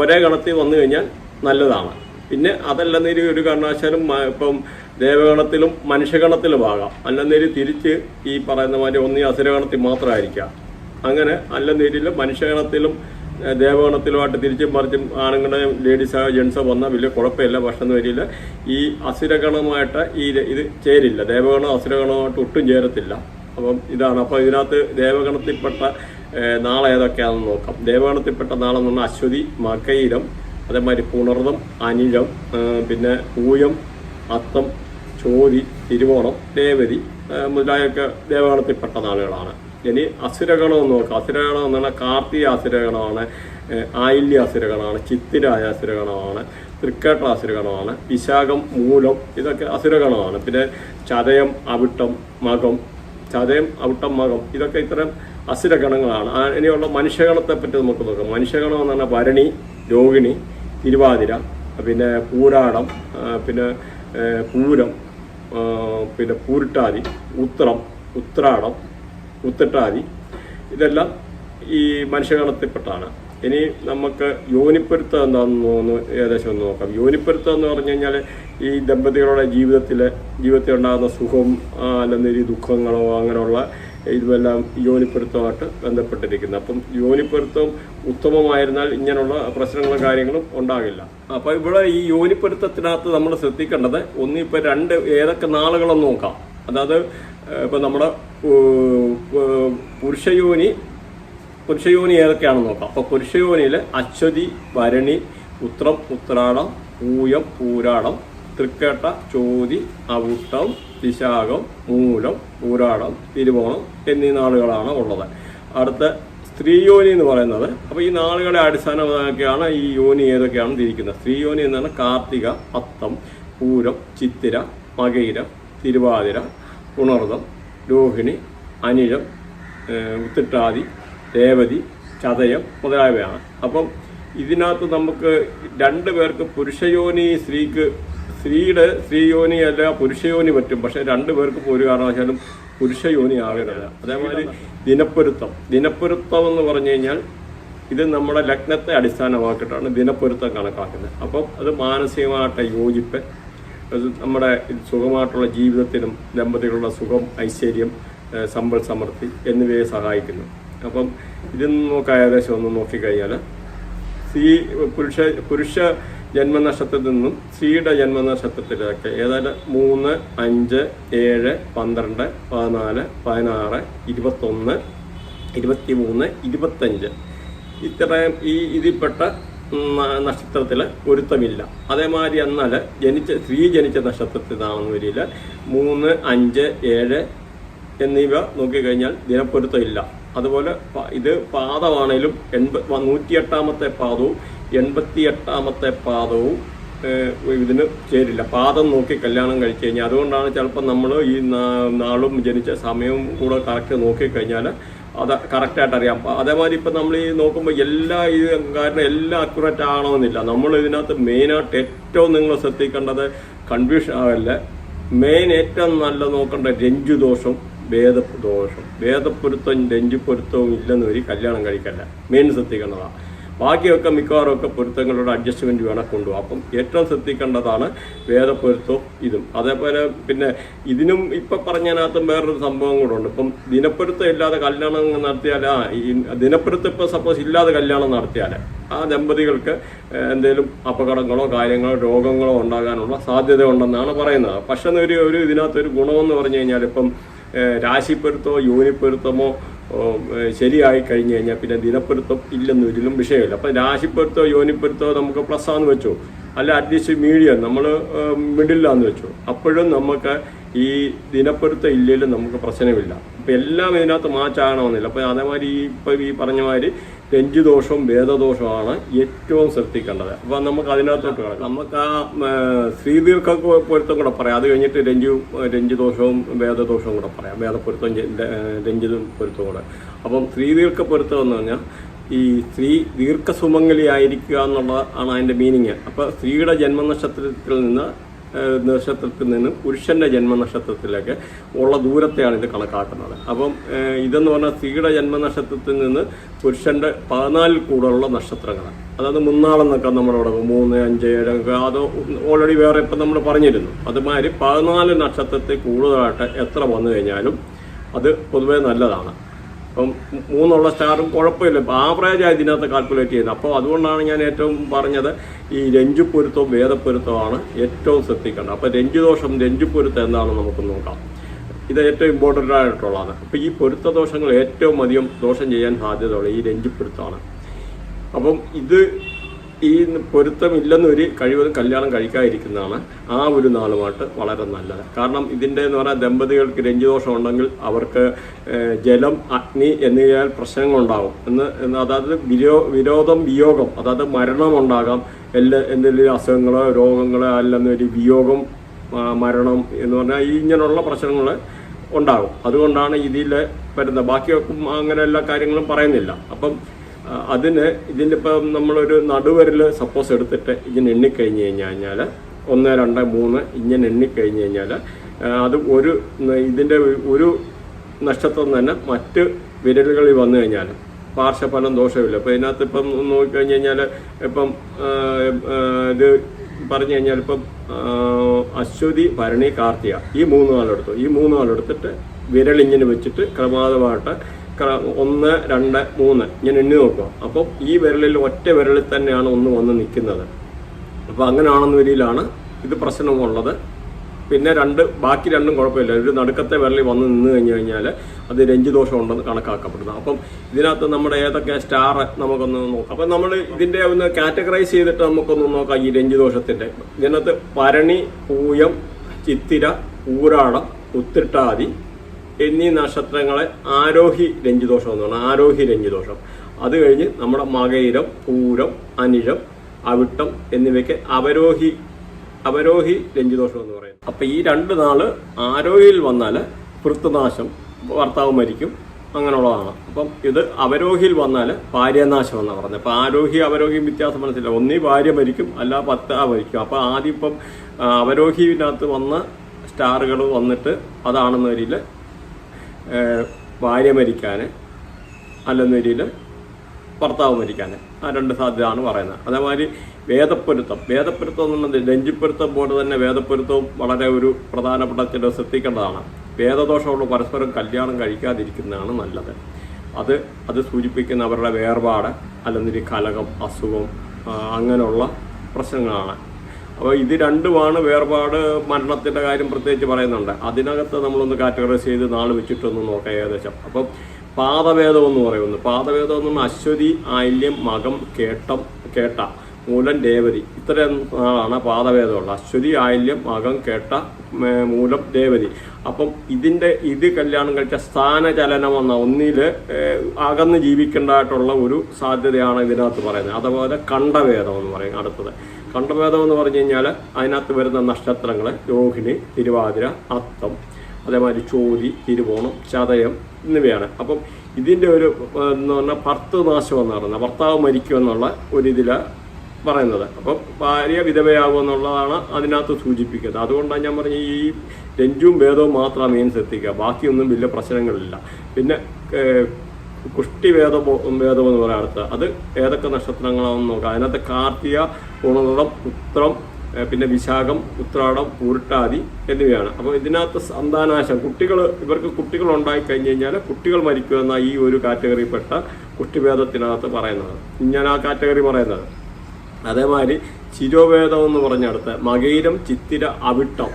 Speaker 1: ഒരേ ഗണത്തിൽ വന്നു കഴിഞ്ഞാൽ നല്ലതാണ്. പിന്നെ അതല്ലെന്നേരി ഒരു കാരണവശാലും ഇപ്പം ദേവഗണത്തിലും മനുഷ്യഗണത്തിലും ആകാം. അല്ലെന്നേരി തിരിച്ച് ഈ പറയുന്ന മാതിരി ഒന്നീ അസുരഗണത്തിൽ മാത്രമായിരിക്കാം. അങ്ങനെ അല്ലെന്നേരിൽ മനുഷ്യഗണത്തിലും ഏഹ്, ദേവഗണത്തിലുമായിട്ട് തിരിച്ചും മറിച്ചും ആണുങ്ങളെയും ലേഡീസോ ജെൻസോ വന്നാൽ വലിയ കുഴപ്പമില്ല പക്ഷെ വരില്ല. ഈ അസുരഗണമായിട്ട് ഈ ഇത് ചേരില്ല. ദേവഗണം അസുരഗണമായിട്ട് ഒട്ടും ചേരത്തില്ല. അപ്പം ഇതാണ്. അപ്പോൾ ഇതിനകത്ത് ദേവഗണത്തിൽപ്പെട്ട നാളെ ഏതൊക്കെയാണെന്ന് നോക്കാം. ദേവഗണത്തിൽപ്പെട്ട നാളെന്ന് പറഞ്ഞാൽ അശ്വതി മകയിരം അതേമാതിരി പുണർദം അനിഴം പിന്നെ പൂയം അത്തം ചോതി തിരുവോണം രേവതി മുതലായൊക്കെ ദേവഗണത്തിൽപ്പെട്ട നാളുകളാണ്. ഇനി അസുരഗണം നോക്കാം. അസുരഗണം എന്ന് പറഞ്ഞാൽ കാർത്തിക അസുരഗണമാണ് ആയില്യ അസുരഗണമാണ് ചിത്തിരായ അസുരഗണമാണ് തൃക്കേട്ട അസുരഗണമാണ് വിശാഖം മൂലം ഇതൊക്കെ അസുരഗണമാണ്. പിന്നെ ചതയം അവിട്ടം മകം ചതയം അവിട്ടം മകം ഇതൊക്കെ ഇത്തരം അസുരഗണങ്ങളാണ്. ഇനിയുള്ള മനുഷ്യഗണത്തെ പറ്റി നമുക്ക് നോക്കാം. മനുഷ്യഗണം എന്ന് പറഞ്ഞാൽ ഭരണി രോഹിണി തിരുവാതിര പിന്നെ പൂരാടം പിന്നെ പൂരം പിന്നെ പൂരിട്ടാതി ഉത്രം ഉത്രാടം ഉത്തിട്ടാതി. ഇതെല്ലാം ഈ മനുഷ്യഗണത്തിൽപ്പെട്ടാണ് ഇനി നമുക്ക് യോനിപ്പൊരുത്തം എന്താണെന്ന് തോന്നുന്നു ഏകദേശം ഒന്ന് നോക്കാം. യോനിപ്പൊരുത്തം എന്ന് പറഞ്ഞു കഴിഞ്ഞാൽ ഈ ദമ്പതികളുടെ ജീവിതത്തിൽ ജീവിതത്തിൽ ഉണ്ടാകുന്ന സുഖം ഈ ദുഃഖങ്ങളോ അങ്ങനെയുള്ള ഇതുമെല്ലാം യോനിപ്പൊരുത്തമായിട്ട് ബന്ധപ്പെട്ടിരിക്കുന്നത് അപ്പം യോനിപ്പൊരുത്തം ഉത്തമമായിരുന്നാൽ ഇങ്ങനെയുള്ള പ്രശ്നങ്ങളും കാര്യങ്ങളും ഉണ്ടാകില്ല. അപ്പോൾ ഇവിടെ ഈ യോനിപ്പൊരുത്തത്തിനകത്ത് നമ്മൾ ശ്രദ്ധിക്കേണ്ടത് ഒന്നിപ്പോൾ രണ്ട് ഏതൊക്കെ നാളുകളെന്ന് നോക്കാം. അതായത് ഇപ്പം നമ്മുടെ പുരുഷയോനി പുരുഷയോനി ഏതൊക്കെയാണെന്ന് നോക്കാം. അപ്പോൾ പുരുഷയോനിയിൽ അശ്വതി ഭരണി ഉത്രം ഉത്രാടം പൂയം പൂരാടം തൃക്കേട്ട ചോതി അവിട്ടം വിശാഖം മൂലം പൂരാടം തിരുവോണം എന്നീ നാളുകളാണ് ഉള്ളത്. അടുത്ത സ്ത്രീയോനി എന്ന് പറയുന്നത്. അപ്പോൾ ഈ നാളുകളെ അടിസ്ഥാനമാക്കിയാണ് ഈ യോനി ഏതൊക്കെയാണ് തിരിക്കുന്നത്. സ്ത്രീയോനി എന്നാണ് കാർത്തിക അത്തം പൂരം ചിത്തിര മകയിരം തിരുവാതിര പുണർദം രോഹിണി അനിലം ഉത്തിട്ടാതി രേവതി ചതയം മുതലായവയാണ്. അപ്പം ഇതിനകത്ത് നമുക്ക് രണ്ട് പേർക്ക് പുരുഷയോനി സ്ത്രീക്ക് സ്ത്രീയുടെ സ്ത്രീയോനി അല്ല പുരുഷയോനി പറ്റും. പക്ഷെ രണ്ട് പേർക്ക് ഒരു കാരണവശാലും പുരുഷയോനി ആകരുത് അതേമാതിരി ദിനപ്പൊരുത്തം. ദിനപ്പൊരുത്തം എന്ന് പറഞ്ഞു കഴിഞ്ഞാൽ ഇത് നമ്മുടെ ലഗ്നത്തെ അടിസ്ഥാനമാക്കിയിട്ടാണ് ദിനപ്പൊരുത്തം കണക്കാക്കുന്നത്. അപ്പം അത് മാനസികമായിട്ട് യോജിപ്പ് നമ്മുടെ സുഖമായിട്ടുള്ള ജീവിതത്തിനും ദമ്പതികളുടെ സുഖം ഐശ്വര്യം സമ്പൽ സമൃദ്ധി എന്നിവയെ സഹായിക്കുന്നു. അപ്പം ഇതൊന്നും നമുക്ക് ഏകദേശം ഒന്ന് നോക്കിക്കഴിഞ്ഞാൽ സ്ത്രീ പുരുഷ പുരുഷ ജന്മനക്ഷത്രത്തിൽ നിന്നും സ്ത്രീയുടെ ജന്മനക്ഷത്രത്തിലേക്ക് ഏതായാലും മൂന്ന് അഞ്ച് ഏഴ് പന്ത്രണ്ട് പതിനാല് പതിനാറ് ഇരുപത്തൊന്ന് ഇരുപത്തി മൂന്ന് ഇരുപത്തഞ്ച്. ഇത്രയും ഈ ഇതിൽപ്പെട്ട നക്ഷത്രത്തിൽ പൊരുത്തമില്ല. അതേമാതിരി എന്നാൽ ജനിച്ച സ്ത്രീ ജനിച്ച നക്ഷത്രത്തിനാണെന്ന് വരില്ല മൂന്ന് അഞ്ച് ഏഴ് എന്നിവ നോക്കിക്കഴിഞ്ഞാൽ ദിനപ്പൊരുത്തമില്ല. അതുപോലെ ഇത് പാദമാണേലും എൺപ നൂറ്റിയെട്ടാമത്തെ പാദവും എൺപത്തിയെട്ടാമത്തെ പാദവും ഇതിന് ചേരില്ല. പാദം നോക്കി കല്യാണം കഴിച്ചു കഴിഞ്ഞാൽ. അതുകൊണ്ടാണ് ചിലപ്പോൾ നമ്മൾ ഈ നാളും ജനിച്ച സമയവും കൂടെ കറക്റ്റ് നോക്കിക്കഴിഞ്ഞാൽ അത് കറക്റ്റായിട്ട് അറിയാം. അതേമാതിരി ഇപ്പം നമ്മൾ ഈ നോക്കുമ്പോൾ എല്ലാ ഇത് കാരണം എല്ലാം അക്യുറേറ്റ് ആകണമെന്നില്ല നമ്മൾ ഇതിനകത്ത് മെയിനായിട്ട് ഏറ്റവും നിങ്ങൾ ശ്രദ്ധിക്കേണ്ടത് കൺഫ്യൂഷൻ ആകല്ല മെയിൻ ഏറ്റവും നല്ല നോക്കേണ്ട രഞ്ജു ദോഷം രഞ്ജുദോഷം വേദദോഷം വേദപ്പൊരുത്തവും രഞ്ജുപ്പൊരുത്തവും ഇല്ലെന്ന് വരി കല്യാണം കഴിക്കല്ല. മെയിൻ ശ്രദ്ധിക്കേണ്ടതാണ് ബാക്കിയൊക്കെ മിക്കവാറും ഒക്കെ പൊരുത്തങ്ങളുടെ അഡ്ജസ്റ്റ്മെന്റ് വേണം കൊണ്ടുപോകും അപ്പം ഏറ്റവും ശ്രദ്ധിക്കേണ്ടതാണ് വേദപ്പൊരുത്തവും ഇതും. അതേപോലെ പിന്നെ ഇതിനും ഇപ്പം പറഞ്ഞതിനകത്തും വേറൊരു സംഭവം കൂടെ ഉണ്ട്. ഇപ്പം ദിനപ്പൊരുത്തം ഇല്ലാതെ കല്യാണം നടത്തിയാൽ ആ ഈ ദിനപ്പൊരുത്തം ഇപ്പം സപ്പോസ് ഇല്ലാതെ കല്യാണം നടത്തിയാൽ ആ ദമ്പതികൾക്ക് എന്തെങ്കിലും അപകടങ്ങളോ കാര്യങ്ങളോ രോഗങ്ങളോ ഉണ്ടാകാനുള്ള സാധ്യത ഉണ്ടെന്നാണ് പറയുന്നത്. പക്ഷേ ഒരു ഒരു ഇതിനകത്തൊരു ഗുണമെന്ന് പറഞ്ഞു കഴിഞ്ഞാൽ ഇപ്പം രാശിപ്പൊരുത്തമോ യൂനിപ്പൊരുത്തമോ ശരിയായി കഴിഞ്ഞു കഴിഞ്ഞാൽ പിന്നെ ദിനപ്പൊരുത്തം ഇല്ലെന്ന് ഒരിലും വിഷയമില്ല. അപ്പം രാശിപ്പൊരുത്തോ യോനിപ്പൊരുത്തോ നമുക്ക് പ്ലസ് ആന്ന് വെച്ചു. അല്ല അറ്റ്ലീസ്റ്റ് മീഡിയം നമ്മൾ മിഡിലാന്ന് വെച്ചു. അപ്പോഴും നമുക്ക് ഈ ദിനപ്പൊരുത്തം ഇല്ലെങ്കിലും നമുക്ക് പ്രശ്നമില്ല. അപ്പം എല്ലാം ഇതിനകത്ത് മാച്ച് ആകണമെന്നില്ല. അപ്പം അതേമാതിരി ഇപ്പം ഈ പറഞ്ഞ മാതിരി രഞ്ജുദോഷവും വേദദോഷവുമാണ് ഏറ്റവും ശ്രദ്ധിക്കേണ്ടത്. അപ്പം നമുക്ക് അതിനകത്തോട്ട് കിടക്കാം. നമുക്ക് ആ ശ്രീദീർഘ പൊരുത്തം കൂടെ പറയാം. അത് കഴിഞ്ഞിട്ട് രഞ്ജു രഞ്ജുദോഷവും വേദദോഷവും കൂടെ പറയാം. വേദപ്പൊരുത്തവും രഞ്ജിതും പൊരുത്തവും കൂടെ. അപ്പം ശ്രീദീർഘ പൊരുത്തം എന്ന് പറഞ്ഞാൽ ഈ സ്ത്രീ ദീർഘസുമംഗലി ആയിരിക്കുക എന്നുള്ളതാണ് അതിന്റെ മീനിങ്. അപ്പോൾ സ്ത്രീയുടെ ജന്മനക്ഷത്രത്തിൽ നിന്ന് നക്ഷത്രത്തിൽ നിന്നും പുരുഷന്റെ ജന്മനക്ഷത്രത്തിലേക്ക് ഉള്ള ദൂരത്തെയാണ് ഇത് കണക്കാക്കുന്നത്. അപ്പം ഇതെന്ന് പറഞ്ഞാൽ സ്ത്രീയുടെ ജന്മനക്ഷത്രത്തിൽ നിന്ന് പുരുഷന്റെ പതിനാലിൽ കൂടുതലുള്ള നക്ഷത്രങ്ങളാണ്. അതായത് മുന്നാളെന്നൊക്കെ നമ്മളവിടെ മൂന്ന് അഞ്ച് ഏഴൊക്കെ അത് ഓൾറെഡി വേറെ ഇപ്പം നമ്മൾ പറഞ്ഞിരുന്നു. അതുമാതിരി പതിനാല് നക്ഷത്രത്തിൽ കൂടുതലായിട്ട് എത്ര വന്നു കഴിഞ്ഞാലും അത് പൊതുവേ നല്ലതാണ്. അപ്പം മൂന്നുള്ള സ്റ്റാറും കുഴപ്പമില്ല. ഇപ്പം ആവറേജായി ഇതിനകത്ത് കാൽക്കുലേറ്റ് ചെയ്യുന്നത്. അപ്പോൾ അതുകൊണ്ടാണ് ഞാൻ ഏറ്റവും പറഞ്ഞത് ഈ രഞ്ജുപ്പൊരുത്തവും വേദപ്പൊരുത്തമാണ് ഏറ്റവും ശ്രദ്ധിക്കേണ്ടത്. അപ്പോൾ രഞ്ജുദോഷം രഞ്ജുപ്പൊരുത്തം എന്താണെന്ന് നമുക്ക് നോക്കാം. ഇത് ഏറ്റവും ഇമ്പോർട്ടന്റ് ആയിട്ടുള്ളതാണ്. അപ്പോൾ ഈ പൊരുത്ത ദോഷങ്ങൾ ഏറ്റവും അധികം ദോഷം ചെയ്യാൻ സാധ്യതയുള്ള ഈ രഞ്ജുപ്പൊരുത്തമാണ് അപ്പം ഇത് ഈ പൊരുത്തമില്ലെന്ന് ഒരു കഴിവതും കല്യാണം കഴിക്കാതിരിക്കുന്നതാണ് ആ ഒരു നാളുമായിട്ട് വളരെ നല്ലത്. കാരണം ഇതിന്റെ എന്ന് പറഞ്ഞാൽ ദമ്പതികൾക്ക് രഞ്ജിദോഷം ഉണ്ടെങ്കിൽ അവർക്ക് ജലം അഗ്നി എന്നിവയാൽ പ്രശ്നങ്ങളുണ്ടാകും. എന്ന് അതായത് വിരോ വിരോധം വിയോഗം അതായത് മരണമുണ്ടാകാം. എല്ലാ എന്തെങ്കിലും അസുഖങ്ങളോ രോഗങ്ങളോ അല്ലെന്ന് ഒരു വിയോഗം മരണം എന്ന് പറഞ്ഞാൽ ഈ ഇങ്ങനെയുള്ള പ്രശ്നങ്ങൾ ഉണ്ടാകും. അതുകൊണ്ടാണ് ഇതിൽ വരുന്നത്. ബാക്കിയൊക്കെ അങ്ങനെ എല്ലാ കാര്യങ്ങളും പറയുന്നില്ല. അപ്പം അതിന് ഇതിലിപ്പം നമ്മളൊരു നടുവരിൽ സപ്പോസ് എടുത്തിട്ട് ഇങ്ങനെ എണ്ണിക്കഴിഞ്ഞ് കഴിഞ്ഞ് കഴിഞ്ഞാൽ ഒന്ന് രണ്ട് മൂന്ന് ഇങ്ങനെ എണ്ണിക്കഴിഞ്ഞ് കഴിഞ്ഞാൽ അത് ഒരു ഇതിന്റെ ഒരു നക്ഷത്രം തന്നെ മറ്റ് വിരലുകളിൽ വന്നു കഴിഞ്ഞാൽ പാർശ്വഫലം ദോഷമില്ല. അപ്പോൾ ഇതിനകത്ത് ഇപ്പം നോക്കിക്കഴിഞ്ഞ് കഴിഞ്ഞാൽ ഇപ്പം ഇത് പറഞ്ഞു കഴിഞ്ഞാൽ ഇപ്പം അശ്വതി ഭരണി കാർത്തിക ഈ മൂന്ന് നാളെടുത്തു. ഈ മൂന്ന് നാളെടുത്തിട്ട് വിരലിങ്ങനെ വെച്ചിട്ട് ക്രമാതമായിട്ട് ക്ര- ഒന്ന് രണ്ട് മൂന്ന്. ഞാൻ എണ്ണി നോക്കുക. അപ്പം ഈ വിരലിൽ ഒറ്റ വിരലിൽ തന്നെയാണ് ഒന്ന് വന്ന് നിൽക്കുന്നത്. അപ്പോൾ അങ്ങനെയാണെന്ന വരിയിലാണ് ഇത് പ്രശ്നമുള്ളത്. പിന്നെ രണ്ട് ബാക്കി രണ്ടും കുഴപ്പമില്ല. ഒരു നടുക്കത്തെ വിരലിൽ വന്ന് നിന്ന് കഴിഞ്ഞു കഴിഞ്ഞാൽ അത് രഞ്ജുദോഷം ഉണ്ടെന്ന് കണക്കാക്കപ്പെടുന്നു അപ്പം ഇതിനകത്ത് നമ്മുടെ ഏതൊക്കെ സ്റ്റാർ നമുക്കൊന്ന് നോക്കാം. അപ്പം നമ്മൾ ഇതിന്റെ ഒന്ന് കാറ്റഗറൈസ് ചെയ്തിട്ട് നമുക്കൊന്ന് നോക്കാം ഈ രഞ്ജുദോഷത്തിന്റെ. ഇതിനകത്ത് പരണി പൂയം ചിത്തിര ഊരാടം ഉത്തിട്ടാതി എന്നീ നക്ഷത്രങ്ങളെ ആരോഹി രഞ്ജിദോഷം എന്ന് പറഞ്ഞാൽ ആരോഹി രഞ്ജിദോഷം. അത് കഴിഞ്ഞ് നമ്മുടെ മകയിരം പൂരം അനിഴം അവിട്ടം എന്നിവയ്ക്ക് അവരോഹി അവരോഹി രഞ്ജിദോഷം എന്ന് പറയുന്നത് അപ്പൊ ഈ രണ്ട് നാൾ ആരോഹിയിൽ വന്നാൽ വൃത്തനാശം ഭർത്താവ് മരിക്കും അങ്ങനെയുള്ളതാണ്. അപ്പം ഇത് അവരോഹിയിൽ വന്നാൽ ഭാര്യനാശം എന്നാണ് പറഞ്ഞത്. അപ്പം ആരോഹി അവരോഹിയും വ്യത്യാസം മനസ്സില്ല ഒന്നീ ഭാര്യ മരിക്കും അല്ല ഭർത്താവ് മരിക്കും. അപ്പം ആദ്യം ഇപ്പം അവരോഹിനകത്ത് വന്ന സ്റ്റാറുകൾ വന്നിട്ട് അതാണെന്ന രീതിയിൽ ഭാര്യ മരിക്കാൻ അല്ലെന്ന രീതിയിൽ ഭർത്താവ് മരിക്കാൻ ആ രണ്ട് സാധ്യതയാണ് പറയുന്നത്. അതേമാതിരി വേദപ്പൊരുത്തം. വേദപ്പൊരുത്തം എന്നുള്ളത് രഞ്ജിപ്പൊരുത്തം പോലെ തന്നെ വേദപ്പൊരുത്തവും വളരെ ഒരു പ്രധാനപ്പെട്ട ചില ശ്രദ്ധിക്കേണ്ടതാണ്. വേദദോഷമുള്ള പരസ്പരം കല്യാണം കഴിക്കാതിരിക്കുന്നതാണ് നല്ലത്. അത് അത് സൂചിപ്പിക്കുന്ന അവരുടെ വേർപാട് അല്ലെന്നൊരു കലകം അസുഖം അങ്ങനെയുള്ള പ്രശ്നങ്ങളാണ്. അപ്പോൾ ഇത് രണ്ടുമാണ് വേർപാട് മരണത്തിന്റെ കാര്യം പ്രത്യേകിച്ച് പറയുന്നുണ്ട്. അതിനകത്ത് നമ്മളൊന്ന് കാറ്റഗറൈസ് ചെയ്ത് നാൾ വെച്ചിട്ടൊന്ന് നോക്കാം ഏകദേശം. അപ്പം പാദവേദം എന്ന് പറയുന്നു. പാദവേദം എന്ന് പറഞ്ഞാൽ അശ്വതി ആയില്യം മകം കേട്ടം കേട്ട മൂലം ദേവതി. ഇത്രയും നാളാണ് പാദവേദമുള്ളത്. അശ്വതി ആയില്യം മകം കേട്ട മൂലം ദേവതി. അപ്പം ഇതിന്റെ ഇത് കല്യാണം കഴിച്ച സ്ഥാനചലനം എന്ന ഒന്നിൽ അകന്ന് ജീവിക്കേണ്ടതായിട്ടുള്ള ഒരു സാധ്യതയാണ് ഇതിനകത്ത് പറയുന്നത്. അതുപോലെ കണ്ടവേദം എന്ന് പറയും അടുത്തത്. കണ്ഠഭേദം എന്ന് പറഞ്ഞു കഴിഞ്ഞാൽ അതിനകത്ത് വരുന്ന നക്ഷത്രങ്ങൾ രോഹിണി തിരുവാതിര അത്തം അതേമാതിരി ചോതി തിരുവോണം ചതയം എന്നിവയാണ്. അപ്പം ഇതിന്റെ ഒരു എന്ന് പറഞ്ഞാൽ ഭർത്തു നാശം എന്ന് പറയുന്നത്. ഭർത്താവ് മരിക്കുമെന്നുള്ള ഒരു ഇതിലാണ് പറയുന്നത്. അപ്പം ഭാര്യ വിധവയാകും എന്നുള്ളതാണ് അതിനകത്ത് സൂചിപ്പിക്കുന്നത്. അതുകൊണ്ടാണ് ഞാൻ പറഞ്ഞ ഈ രഞ്ജുവും ഭേദവും മാത്രം മീൻസ് എത്തിക്കുക ബാക്കിയൊന്നും വലിയ പ്രശ്നങ്ങളില്ല. പിന്നെ കുഷ്ടിവേദം വേദം എന്ന് പറയാം അടുത്ത അത് ഏതൊക്കെ നക്ഷത്രങ്ങളാണെന്ന് നോക്കാം. അതിനകത്ത് കാർത്തിക ഉണർടം ഉത്രം പിന്നെ വിശാഖം ഉത്രാടം പൂരട്ടാതി എന്നിവയാണ്. അപ്പോൾ ഇതിനകത്ത് സന്താനാശം കുട്ടികൾ ഇവർക്ക് കുട്ടികൾ ഉണ്ടായി കഴിഞ്ഞ് കഴിഞ്ഞാൽ കുട്ടികൾ മരിക്കുമെന്ന ഈ ഒരു കാറ്റഗറിയിൽപ്പെട്ട കുഷ്ടിഭേദത്തിനകത്ത് പറയുന്നത്. ഞാൻ ആ കാറ്റഗറി പറയുന്നത്. അതേമാതിരി ചിരോവേദം എന്ന് പറഞ്ഞടുത്ത് മകയിരം ചിത്തിര അവിട്ടം.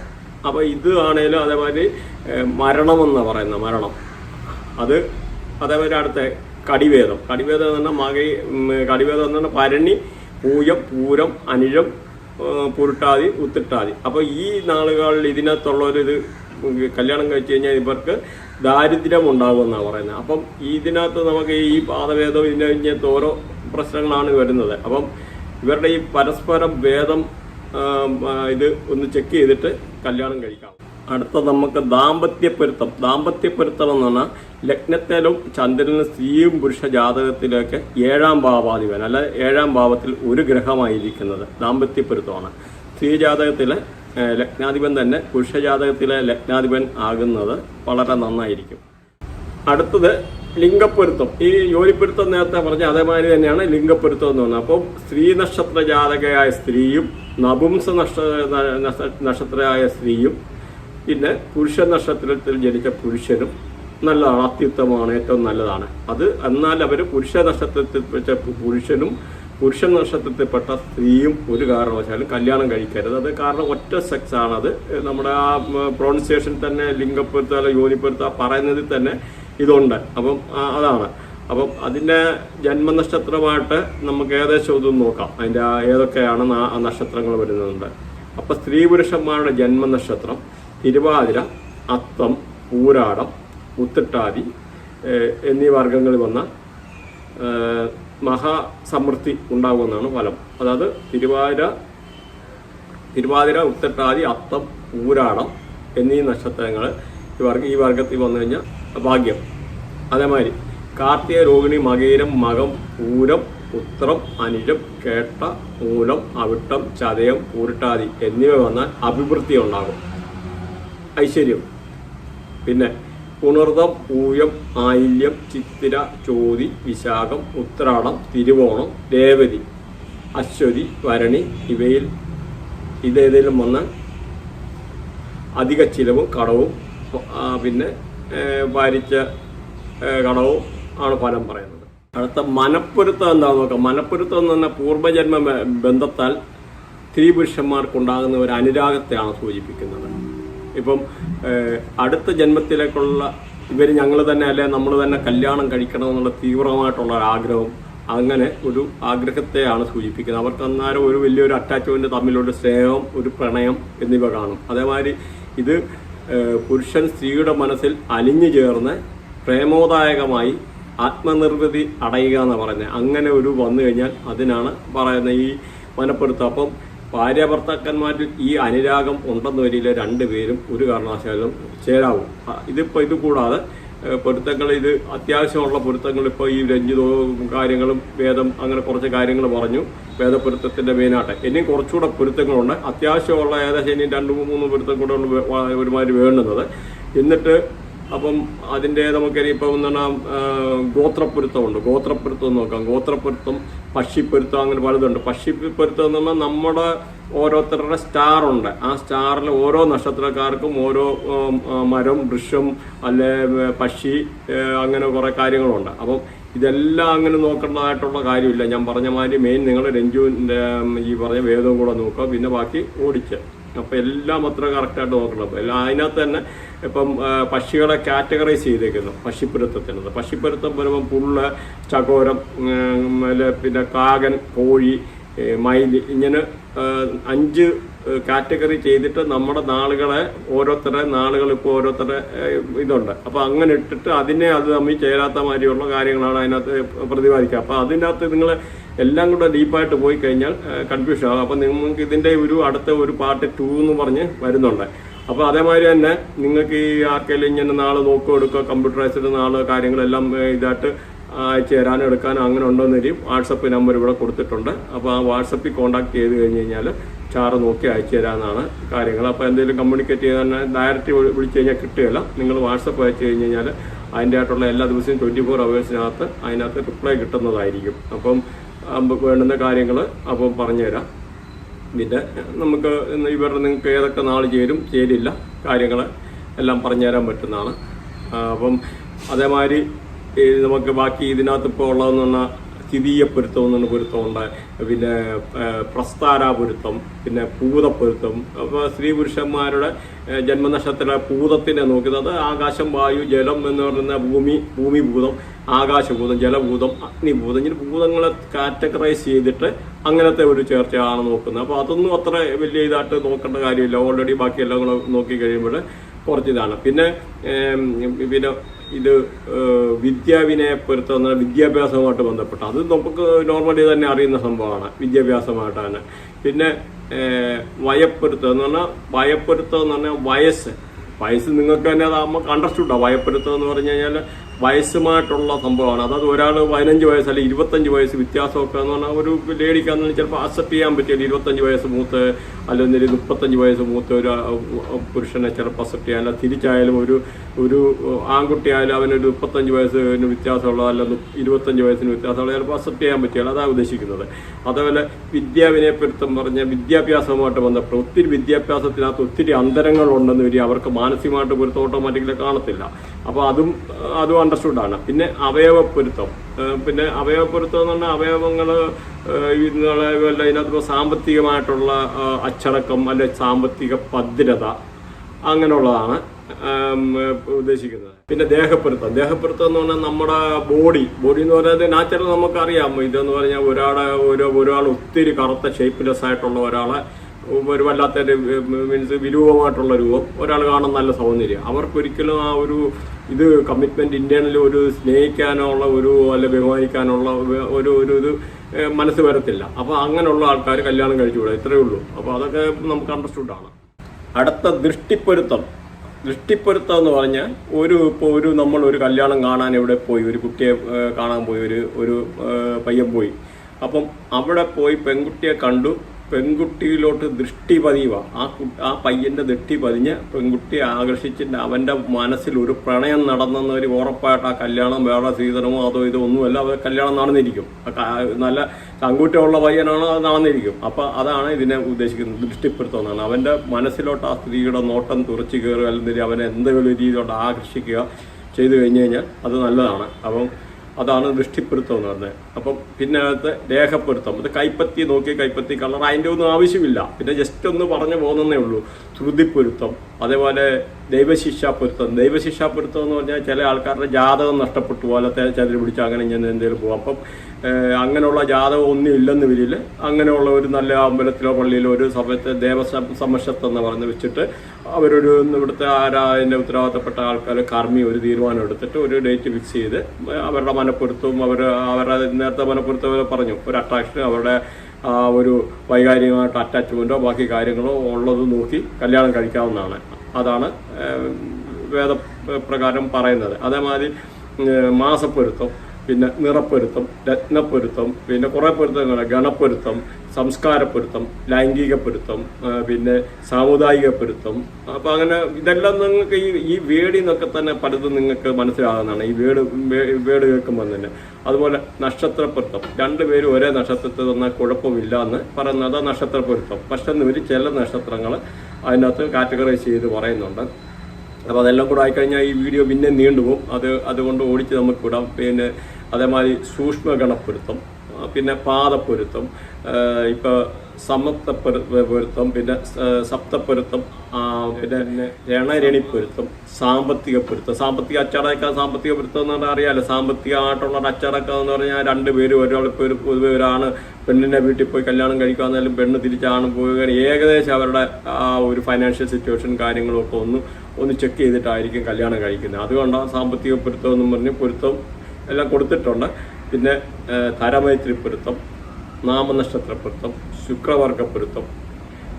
Speaker 1: അപ്പോൾ ഇത് ആണേലും അതേമാതിരി മരണമെന്ന് പറയുന്ന മരണം. അത് അതേമാതിരി അടുത്ത കടിവേദം. കടിവേദം എന്ന് പറഞ്ഞാൽ മകൈ കടിവേദം എന്ന് പറഞ്ഞാൽ പരണി പൂയം പൂരം അനിഴം പുരുട്ടാതി ഉത്തിട്ടാതി. അപ്പോൾ ഈ നാളുകളിൽ ഇതിനകത്തുള്ളൊരിത് കല്യാണം കഴിച്ചു കഴിഞ്ഞാൽ ഇവർക്ക് ദാരിദ്ര്യം ഉണ്ടാകുമെന്നാണ് പറയുന്നത്. അപ്പം ഇതിനകത്ത് നമുക്ക് ഈ പാദഭേദം കഴിഞ്ഞാൽ ഓരോ പ്രശ്നങ്ങളാണ് വരുന്നത്. അപ്പം ഇവരുടെ ഈ പരസ്പരം ഭേദം ഇത് ഒന്ന് ചെക്ക് ചെയ്തിട്ട് കല്യാണം കഴിക്കാം. അടുത്ത നമുക്ക് ദാമ്പത്യപ്പൊരുത്തം. ദാമ്പത്യപ്പൊരുത്തം എന്ന് പറഞ്ഞാൽ ലഗ്നത്തിലും ചന്ദ്രനും സ്ത്രീയും പുരുഷ ജാതകത്തിലേക്ക് ഏഴാം ഭാവാധിപൻ അല്ല ഏഴാം ഭാവത്തിൽ ഒരു ഗ്രഹമായിരിക്കുന്നത്. ദാമ്പത്യപ്പൊരുത്തമാണ്. സ്ത്രീ ജാതകത്തിലെ ലഗ്നാധിപൻ തന്നെ പുരുഷ ജാതകത്തിലെ ലഗ്നാധിപൻ ആകുന്നത് വളരെ നന്നായിരിക്കും. അടുത്തത് ലിംഗപ്പൊരുത്തം. ഈ യോനിപ്പൊരുത്തം നേരത്തെ പറഞ്ഞ അതേമാതിരി തന്നെയാണ് ലിംഗപ്പൊരുത്തം എന്ന് പറഞ്ഞത്. അപ്പോൾ സ്ത്രീ നക്ഷത്ര ജാതകയായ സ്ത്രീയും നപുംസ നക്ഷത്ര നക്ഷ- നക്ഷത്രയായ സ്ത്രീയും പിന്നെ പുരുഷ നക്ഷത്രത്തിൽ ജനിച്ച പുരുഷനും നല്ല അത്യുത്തമമാണ് ഏറ്റവും നല്ലതാണ്. അത് എന്നാൽ അവർ പുരുഷ നക്ഷത്രത്തിൽ വെച്ച പുരുഷനും പുരുഷ നക്ഷത്രത്തിൽപ്പെട്ട സ്ത്രീയും ഒരു കാരണവശാലും കല്യാണം കഴിക്കരുത്. അത് കാരണം ഒറ്റ സെക്സ് ആണത് നമ്മുടെ ആ പ്രൊണൗൺസിയേഷൻ തന്നെ ലിംഗപ്പൊരുത്ത അല്ല യോനിപ്പൊരുത്ത പറയുന്നതിൽ തന്നെ ഇതുണ്ട്. അപ്പം അതാണ്. അപ്പം അതിന്റെ ജന്മനക്ഷത്രമായിട്ട് നമുക്ക് ഏകദേശം ഇതൊന്ന് നോക്കാം. അതിന്റെ ഏതൊക്കെയാണ് നക്ഷത്രങ്ങൾ വരുന്നുണ്ട് അപ്പം സ്ത്രീ പുരുഷന്മാരുടെ ജന്മനക്ഷത്രം തിരുവാതിര അത്തം പൂരാടം ഉത്തിട്ടാതി എന്നീ വർഗങ്ങളിൽ വന്ന മഹാസമൃദ്ധി ഉണ്ടാകുമെന്നാണ് ഫലം. അതായത് തിരുവാതിര തിരുവാതിര ഉത്തട്ടാതി അത്തം പൂരാടം എന്നീ നക്ഷത്രങ്ങൾ ഈ വർഗ ഈ വർഗത്തിൽ വന്നു കഴിഞ്ഞാൽ ഭാഗ്യം. അതേമാതിരി കാർത്തിക രോഹിണി മകേരം മകം പൂരം ഉത്രം അനിഴം കേട്ട മൂലം അവിട്ടം ചതയം പൂരിട്ടാതി എന്നിവ വന്നാൽ അഭിവൃദ്ധി ഉണ്ടാകും. ഐശ്വര്യം. പിന്നെ പുണർതം പൂയം ആയില്യം ചിത്തിര ചോതി വിശാഖം ഉത്രാടം തിരുവോണം രേവതി അശ്വതി വരണി ഇവയിൽ ഇതേതെങ്കിലും വന്ന അധിക ചിലവും കടവും പിന്നെ ഭാരിച്ച കടവും ആണ് ഫലം പറയുന്നത്. അടുത്ത മനപ്പൊരുത്തം എന്താണെന്ന് നോക്കാം. മനപ്പൊരുത്തം എന്ന് പറഞ്ഞാൽ പൂർവജന്മ ബന്ധത്താൽ സ്ത്രീ പുരുഷന്മാർക്കുണ്ടാകുന്ന ഒരു അനുരാഗത്തെയാണ് സൂചിപ്പിക്കുന്നത്. ഇപ്പം അടുത്ത ജന്മത്തിലേക്കുള്ള ഇവർ ഞങ്ങൾ തന്നെ അല്ലെ നമ്മൾ തന്നെ കല്യാണം കഴിക്കണം എന്നുള്ള തീവ്രമായിട്ടുള്ള ആഗ്രഹം അങ്ങനെ ഒരു ആഗ്രഹത്തെയാണ് സൂചിപ്പിക്കുന്നത്. അവർക്ക് അന്നേരം ഒരു വലിയൊരു അറ്റാച്ച്മെന്റ് തമ്മിലുള്ള സ്നേഹം ഒരു പ്രണയം എന്നിവ കാണും. അതേമാതിരി ഇത് പുരുഷൻ സ്ത്രീയുടെ മനസ്സിൽ അലിഞ്ഞു ചേർന്ന് പ്രേമോദായകമായി ആത്മനിർവൃതി അടയുക എന്ന് പറയുന്നത്. അങ്ങനെ ഒരു വന്നു കഴിഞ്ഞാൽ അതിനാണ് പറയുന്നത് ഈ മനപ്പെടുത്തം അപ്പം ഭാര്യ ഭർത്താക്കന്മാരിൽ ഈ അനുരാഗം ഉണ്ടെന്ന് വരില്ല. രണ്ടുപേരും ഒരു കാരണവശാലും ചേരാവും. ഇതിപ്പോൾ ഇത് കൂടാതെ പൊരുത്തങ്ങൾ ഇത് അത്യാവശ്യമുള്ള പൊരുത്തങ്ങൾ ഇപ്പോൾ ഈ രഞ്ജിതോ കാര്യങ്ങളും വേദം അങ്ങനെ കുറച്ച് കാര്യങ്ങൾ പറഞ്ഞു. വേദപ്പൊരുത്തത്തിന്റെ മെയിനായിട്ട് ഇനിയും കുറച്ചുകൂടെ പൊരുത്തങ്ങളുണ്ട്. അത്യാവശ്യമുള്ള ഏകദേശം ഇനിയും രണ്ട് മൂന്ന് പൊരുത്തം കൂടെ ഒരുമാതിരി വേണ്ടുന്നത്. എന്നിട്ട് അപ്പം അതിന്റെ നമുക്കറിയാം ഇപ്പം എന്ന് പറഞ്ഞാൽ ഗോത്രപ്പൊരുത്തമുണ്ട് ഗോത്രപ്പൊരുത്തം നോക്കാം. ഗോത്രപ്പൊരുത്തം പക്ഷിപ്പൊരുത്തം അങ്ങനെ പലതുണ്ട്. പക്ഷിപ്പൊരുത്തം എന്ന് പറഞ്ഞാൽ നമ്മുടെ ഓരോരുത്തരുടെ സ്റ്റാർ ഉണ്ട്. ആ സ്റ്റാറിൽ ഓരോ നക്ഷത്രക്കാർക്കും ഓരോ മരം വൃക്ഷം അല്ലെ പക്ഷി അങ്ങനെ കുറേ കാര്യങ്ങളുണ്ട്. അപ്പം ഇതെല്ലാം അങ്ങനെ നോക്കേണ്ടതായിട്ടുള്ള കാര്യമില്ല. ഞാൻ പറഞ്ഞ മാതിരി മെയിൻ നിങ്ങൾ രഞ്ജുവിന്റെ ഈ പറഞ്ഞ വേദവും കൂടെ നോക്കുക. പിന്നെ ബാക്കി ഓടിച്ച്. അപ്പം എല്ലാം അത്ര കറക്റ്റായിട്ട് നോക്കണം. എല്ലാം അതിനകത്ത് തന്നെ ഇപ്പം പക്ഷികളെ കാറ്റഗറൈസ് ചെയ്തേക്കുന്നു. പക്ഷിപ്പൊരുത്തത്തിനത് പക്ഷിപ്പുരത്തം വരുമ്പം പുള്ള ചകോരം പിന്നെ കാകൻ കോഴി മയിൽ ഇങ്ങനെ അഞ്ച് കാറ്റഗറി ചെയ്തിട്ട് നമ്മുടെ നാളുകളെ ഓരോരുത്തരുടെ നാളുകൾ ഇപ്പോൾ ഓരോരുത്തരുടെ ഇതുണ്ട്. അപ്പോൾ അങ്ങനെ ഇട്ടിട്ട് അതിനെ അത് തമ്മിൽ ചേരാത്ത മാതിരിയുള്ള കാര്യങ്ങളാണ് അതിനകത്ത് പ്രതിപാദിക്കുക. അപ്പോൾ അതിനകത്ത് നിങ്ങൾ എല്ലാം കൂടെ ഡീപ്പായിട്ട് പോയി കഴിഞ്ഞാൽ കൺഫ്യൂഷൻ ആകും അപ്പം നിങ്ങൾക്ക് ഇതിന്റെ ഒരു അടുത്ത ഒരു പാർട്ട് ടു എന്ന് പറഞ്ഞ് വരുന്നുണ്ട്. അപ്പോൾ അതേമാതിരി തന്നെ നിങ്ങൾക്ക് ഈ ആർക്കെങ്കിലും ഇങ്ങനെ നാളെ നോക്കുക എടുക്കുക കമ്പ്യൂട്ടറൈസ്ഡ് നാളെ കാര്യങ്ങളെല്ലാം ഇതായിട്ട് തരാനും എടുക്കാനും അങ്ങനെ ഉണ്ടോയെന്നൊരു വാട്സപ്പ് നമ്പർ ഇവിടെ കൊടുത്തിട്ടുണ്ട്. അപ്പോൾ ആ വാട്സപ്പിൽ കോൺടാക്ട് ചെയ്ത് കഴിഞ്ഞ് കഴിഞ്ഞാൽ ചാറ് നോക്കി അയച്ചു തരാമെന്നാണ് കാര്യങ്ങൾ. അപ്പോൾ എന്തെങ്കിലും കമ്മ്യൂണിക്കേറ്റ് ചെയ്താൽ ഡയറക്റ്റ് വിളിച്ചു കഴിഞ്ഞാൽ കിട്ടുകയില്ല. നിങ്ങൾ വാട്സപ്പ് അയച്ചു കഴിഞ്ഞ് കഴിഞ്ഞാൽ അതിന്റെ ആയിട്ടുള്ള എല്ലാ ദിവസവും ട്വന്റി ഫോർ അവേഴ്സിനകത്ത് അതിനകത്ത് റിപ്ലൈ കിട്ടുന്നതായിരിക്കും. അപ്പം നമുക്ക് വേണ്ടുന്ന കാര്യങ്ങൾ അപ്പം പറഞ്ഞുതരാം. പിന്നെ നമുക്ക് ഇവരുടെ നിങ്ങൾക്ക് ഏതൊക്കെ നാൾ ചേരും ചേരില്ല കാര്യങ്ങൾ എല്ലാം പറഞ്ഞുതരാൻ പറ്റുന്നതാണ്. അപ്പം അതേമാതിരി നമുക്ക് ബാക്കി ഇതിനകത്ത് ഇപ്പോൾ ഉള്ളതെന്ന് പറഞ്ഞാൽ സ്ഥിതീയ പൊരുത്തം എന്നുള്ള പൊരുത്തമുണ്ട് പിന്നെ പ്രസ്താര പൊരുത്തം പിന്നെ പൂതപ്പൊരുത്തം അപ്പോൾ സ്ത്രീ പുരുഷന്മാരുടെ ജന്മനക്ഷത്ര പൂതത്തിനെ നോക്കുന്നത് ആകാശം വായു ജലം എന്ന് പറയുന്ന ഭൂമി ഭൂമി ഭൂതം ആകാശഭൂതം ജലഭൂതം അഗ്നിഭൂതം ഇങ്ങനെ ഭൂതങ്ങളെ കാറ്റഗറൈസ് ചെയ്തിട്ട് അങ്ങനത്തെ ഒരു ചേർച്ചയാണ് നോക്കുന്നത്. അപ്പോൾ അതൊന്നും അത്ര വലിയ ഇതായിട്ട് നോക്കേണ്ട കാര്യമില്ല. ഓൾറെഡി ബാക്കി എല്ലാം കൂടെ നോക്കി കഴിയുമ്പോൾ കുറച്ച് ഇതാണ് പിന്നെ പിന്നെ ഇത് വിദ്യാവിനയ പൊരുത്തം വിദ്യാഭ്യാസവുമായിട്ട് ബന്ധപ്പെട്ട. അത് നമുക്ക് നോർമലി തന്നെ അറിയുന്ന സംഭവമാണ് വിദ്യാഭ്യാസമായിട്ടാണ്. പിന്നെ വയപ്പൊരുത്തം എന്ന് പറഞ്ഞാൽ വയപ്പൊരുത്തം എന്ന് പറഞ്ഞാൽ വയസ്സ്. വയസ്സ് നിങ്ങൾക്ക് തന്നെ അത് നമുക്ക് അണ്ടർസ്റ്റുണ്ടാവും വയപ്പൊരുത്തം എന്ന് പറഞ്ഞു കഴിഞ്ഞാൽ വയസ്സുമായിട്ടുള്ള സംഭവമാണ്. അതായത് ഒരാൾ പതിനഞ്ച് വയസ്സ് അല്ലെങ്കിൽ ഇരുപത്തഞ്ച് വയസ്സ് വ്യത്യാസമൊക്കെ എന്ന് പറഞ്ഞാൽ ഒരു ലേഡിക്കാന്ന് ചിലപ്പോൾ അക്സെപ്റ്റ് ചെയ്യാൻ പറ്റിയത് ഇരുപത്തഞ്ച് വയസ്സ് മൂത്ത് അല്ലെങ്കിൽ മുപ്പത്തഞ്ച് വയസ്സ് മൂത്ത് ഒരു പുരുഷനെ ചിലപ്പോൾ അക്സെപ്റ്റ് ചെയ്യാൻ അല്ല തിരിച്ചായാലും ഒരു ഒരു ആൺകുട്ടിയായാലും അവനൊരു മുപ്പത്തഞ്ച് വയസ്സിന് വ്യത്യാസമുള്ള അല്ല ഇരുപത്തഞ്ച് വയസ്സിന് വ്യത്യാസമുള്ള ചിലപ്പോൾ അക്സെപ്റ്റ് ചെയ്യാൻ പറ്റിയാൽ അതാണ് ഉദ്ദേശിക്കുന്നത്. അതേപോലെ വിദ്യാവിനയപ്പെടുത്തം പറഞ്ഞ വിദ്യാഭ്യാസവുമായിട്ട് ബന്ധപ്പെട്ട് ഒത്തിരി വിദ്യാഭ്യാസത്തിനകത്ത് ഒത്തിരി അന്തരങ്ങളുണ്ടെന്ന് വരി അവർക്ക് മാനസികമായിട്ട് പൊരുത്തം ഓട്ടോമാറ്റിക്കലി കാണത്തില്ല. അപ്പോൾ അതും അതും അണ്ടർസ്റ്റുഡാണ് പിന്നെ അവയവപ്പൊരുത്തം. പിന്നെ അവയവപ്പൊരുത്തം എന്ന് പറഞ്ഞാൽ അവയവങ്ങൾ ഇന്നലെ ഇതിനകത്ത് സാമ്പത്തികമായിട്ടുള്ള അച്ചടക്കം അല്ലെ സാമ്പത്തിക ഭദ്രത അങ്ങനെയുള്ളതാണ് ഉദ്ദേശിക്കുന്നത്. പിന്നെ ദേഹപ്പൊരുത്തം. ദേഹപ്പൊരുത്തം എന്ന് പറഞ്ഞാൽ നമ്മുടെ ബോഡി ബോഡി എന്ന് പറയുന്നത് നാച്ചുറൽ നമുക്കറിയാം. ഇതെന്ന് പറഞ്ഞാൽ ഒരാളെ ഒരു ഒരാൾ ഒത്തിരി കറുത്ത ഷേപ്പ്ലെസ് ആയിട്ടുള്ള ഒരാളെ ഒരു വല്ലാത്ത മീൻസ് വിരൂപമായിട്ടുള്ള രൂപം. ഒരാൾ കാണാൻ നല്ല സൗന്ദര്യം. അവർക്കൊരിക്കലും ആ ഒരു ഇത് കമ്മിറ്റ്മെന്റ് ഇന്റേണലി ഒരു സ്നേഹിക്കാനോ ഉള്ള ഒരു അല്ല ബഹുമാനിക്കാനുള്ള ഒരു ഒരു ഇത് മനസ്സ് വരത്തില്ല. അപ്പോൾ അങ്ങനെയുള്ള ആൾക്കാർ കല്യാണം കഴിച്ചു കഴിച്ചുകൂടാ? ഇത്രയേ ഉള്ളൂ. അപ്പോൾ അതൊക്കെ നമുക്ക് അണ്ടർസ്റ്റുഡ് ആണ്. അടുത്ത ദൃഷ്ടിപ്പൊരുത്തം. ദൃഷ്ടിപ്പൊരുത്തം എന്ന് പറഞ്ഞാൽ ഒരു ഇപ്പോൾ ഒരു നമ്മൾ ഒരു കല്യാണം കാണാൻ എവിടെ പോയി? ഒരു കുട്ടിയെ കാണാൻ പോയി. ഒരു ഒരു പയ്യൻ പോയി. അപ്പം അവിടെ പോയി പെൺകുട്ടിയെ കണ്ടു. പെൺകുട്ടിയിലോട്ട് ദൃഷ്ടി പതിയുക. ആ ആ പയ്യന്റെ ദൃഷ്ടി പതിഞ്ഞ് പെൺകുട്ടിയെ ആകർഷിച്ചിട്ട് അവന്റെ മനസ്സിൽ ഒരു പ്രണയം നടന്നെന്ന് ഒരു ഉറപ്പായിട്ട് ആ കല്യാണം വേറെ സീതനമോ അതോ ഇതോ ഒന്നുമല്ല അവർ കല്യാണം നടന്നിരിക്കും. നല്ല ചങ്കൂറ്റമുള്ള പയ്യനാണോ അത് നടന്നിരിക്കും. അപ്പോൾ അതാണ് ഇതിനെ ഉദ്ദേശിക്കുന്നത് ദൃഷ്ടിപ്പെടുത്തുന്നതാണ്. അവന്റെ മനസ്സിലോട്ട് ആ സ്ത്രീയുടെ നോട്ടം തുറച്ചു കയറുക അല്ലെങ്കിൽ അവനെ എന്തെങ്കിലും രീതിയിലോട്ട് ആകർഷിക്കുക ചെയ്തു കഴിഞ്ഞു കഴിഞ്ഞാൽ അത് നല്ലതാണ്. അപ്പം അതാണ് ദൃഷ്ടിപ്പൊരുത്തം എന്ന് പറഞ്ഞത്. അപ്പം പിന്നെ അകത്ത് രേഖപ്പൊരുത്തം അത് കൈപ്പത്തി നോക്കി കൈപ്പത്തി കളർ. അതിന്റെ ഒന്നും ആവശ്യമില്ല. പിന്നെ ജസ്റ്റ് ഒന്ന് പറഞ്ഞു പോകുന്നതേ ഉള്ളൂ. ശ്രുതിപ്പൊരുത്തം അതേപോലെ ദൈവശിക്ഷാപ്പൊരുത്തം ദൈവശിക്ഷാപ്പൊരുത്തം എന്ന് പറഞ്ഞാൽ ചില ആൾക്കാരുടെ ജാതകം നഷ്ടപ്പെട്ടു. പോലത്തെ ചിലർ പിടിച്ച് അങ്ങനെ ഞാൻ എന്തെങ്കിലും പോകും അപ്പം അങ്ങനെയുള്ള ജാതകം ഒന്നും ഇല്ലെന്ന് വരില്ല. അങ്ങനെയുള്ള ഒരു നല്ല അമ്പലത്തിലോ പള്ളിയിലോ ഒരു സമയത്ത് ദേവസം എന്ന് പറഞ്ഞ് വെച്ചിട്ട് അവരൊരു ഇവിടുത്തെ ആരാ അതിന്റെ ഉത്തരവാദിത്തപ്പെട്ട ആൾക്കാർ കർമ്മി ഒരു തീരുമാനം എടുത്തിട്ട് ഒരു ഡേറ്റ് ഫിക്സ് ചെയ്ത് അവരുടെ മനപ്പൊരുത്തവും അവർ അവരുടെ നേരത്തെ മനപ്പൊരുത്തം അവർ പറഞ്ഞു. ഒരു അട്രാക്ഷൻ അവരുടെ ഒരു വൈകാരികമായിട്ട് അറ്റാച്ച്മെന്റോ ബാക്കി കാര്യങ്ങളോ ഉള്ളത് നോക്കി കല്യാണം കഴിക്കാവുന്നതാണ്. അതാണ് വേദപ്രകാരം പറയുന്നത്. അതേമാതിരി മാസപ്പൊരുത്തം പിന്നെ നിറപ്പൊരുത്തം രത്നപ്പൊരുത്തം പിന്നെ കുറേ പൊരുത്തങ്ങൾ ഗണപ്പൊരുത്തം സംസ്കാരപ്പൊരുത്തം ലൈംഗിക പൊരുത്തം പിന്നെ സാമുദായിക പൊരുത്തം അപ്പോൾ അങ്ങനെ ഇതെല്ലാം നിങ്ങൾക്ക് ഈ ഈ വേടിൽ നിന്നൊക്കെ തന്നെ പലതും നിങ്ങൾക്ക് മനസ്സിലാകുന്നതാണ്. ഈ വേട് വേട് കേൾക്കുമ്പോൾ തന്നെ. അതുപോലെ നക്ഷത്രപ്പൊരുത്തം. രണ്ടുപേരും ഒരേ നക്ഷത്രത്തിൽ തന്നാൽ കുഴപ്പമില്ല എന്ന് പറയുന്നത് അതാ നക്ഷത്രപ്പൊരുത്തം. പക്ഷെ ഇവർ ചില നക്ഷത്രങ്ങൾ അതിനകത്ത് കാറ്റഗറൈസ് ചെയ്ത് പറയുന്നുണ്ട്. അപ്പോൾ അതെല്ലാം കൂടെ ആയിക്കഴിഞ്ഞാൽ ഈ വീഡിയോ പിന്നെ നീണ്ടുപോകും. അത് അതുകൊണ്ട് ഓടിച്ച് നമുക്ക് വിടാം. പിന്നെ അതേമാതിരി സൂക്ഷ്മഗണപ്പൊരുത്തം ഗണപ്പൊരുത്തം പിന്നെ പാദപ്പൊരുത്തം ഇപ്പോൾ സമത്വ പൊരുത്തം പിന്നെ സപ്തപ്പൊരുത്തം പിന്നെ രണരണിപ്പൊരുത്തം സാമ്പത്തിക പൊരുത്തം സാമ്പത്തിക അച്ചടക്ക സാമ്പത്തിക പൊരുത്തം എന്ന് പറഞ്ഞാൽ അറിയാലോ സാമ്പത്തികമായിട്ടുള്ള അച്ചടക്കം എന്ന് പറഞ്ഞാൽ രണ്ട് പേര് ഒരാൾ ഇപ്പോൾ ഒരു പൊതുവെ ഒരാണ് പെണ്ണിന്റെ വീട്ടിൽ പോയി കല്യാണം കഴിക്കാന്നാലും പെണ്ണ് തിരിച്ചാണ് പോവുകയാണ്. ഏകദേശം അവരുടെ ആ ഒരു ഫൈനാൻഷ്യൽ സിറ്റുവേഷൻ കാര്യങ്ങളൊക്കെ ഒന്ന് ഒന്ന് ചെക്ക് ചെയ്തിട്ടായിരിക്കും കല്യാണം കഴിക്കുന്നത്. അതുകൊണ്ടാണ് സാമ്പത്തിക പൊരുത്തം എന്നും പറഞ്ഞ് പൊരുത്തം എല്ലാം കൊടുത്തിട്ടുണ്ട്. പിന്നെ താരമൈത്രി തരമൈത്രി പൊരുത്തം നാമനക്ഷത്ര പൊരുത്തം ശുക്രവർഗ പൊരുത്തം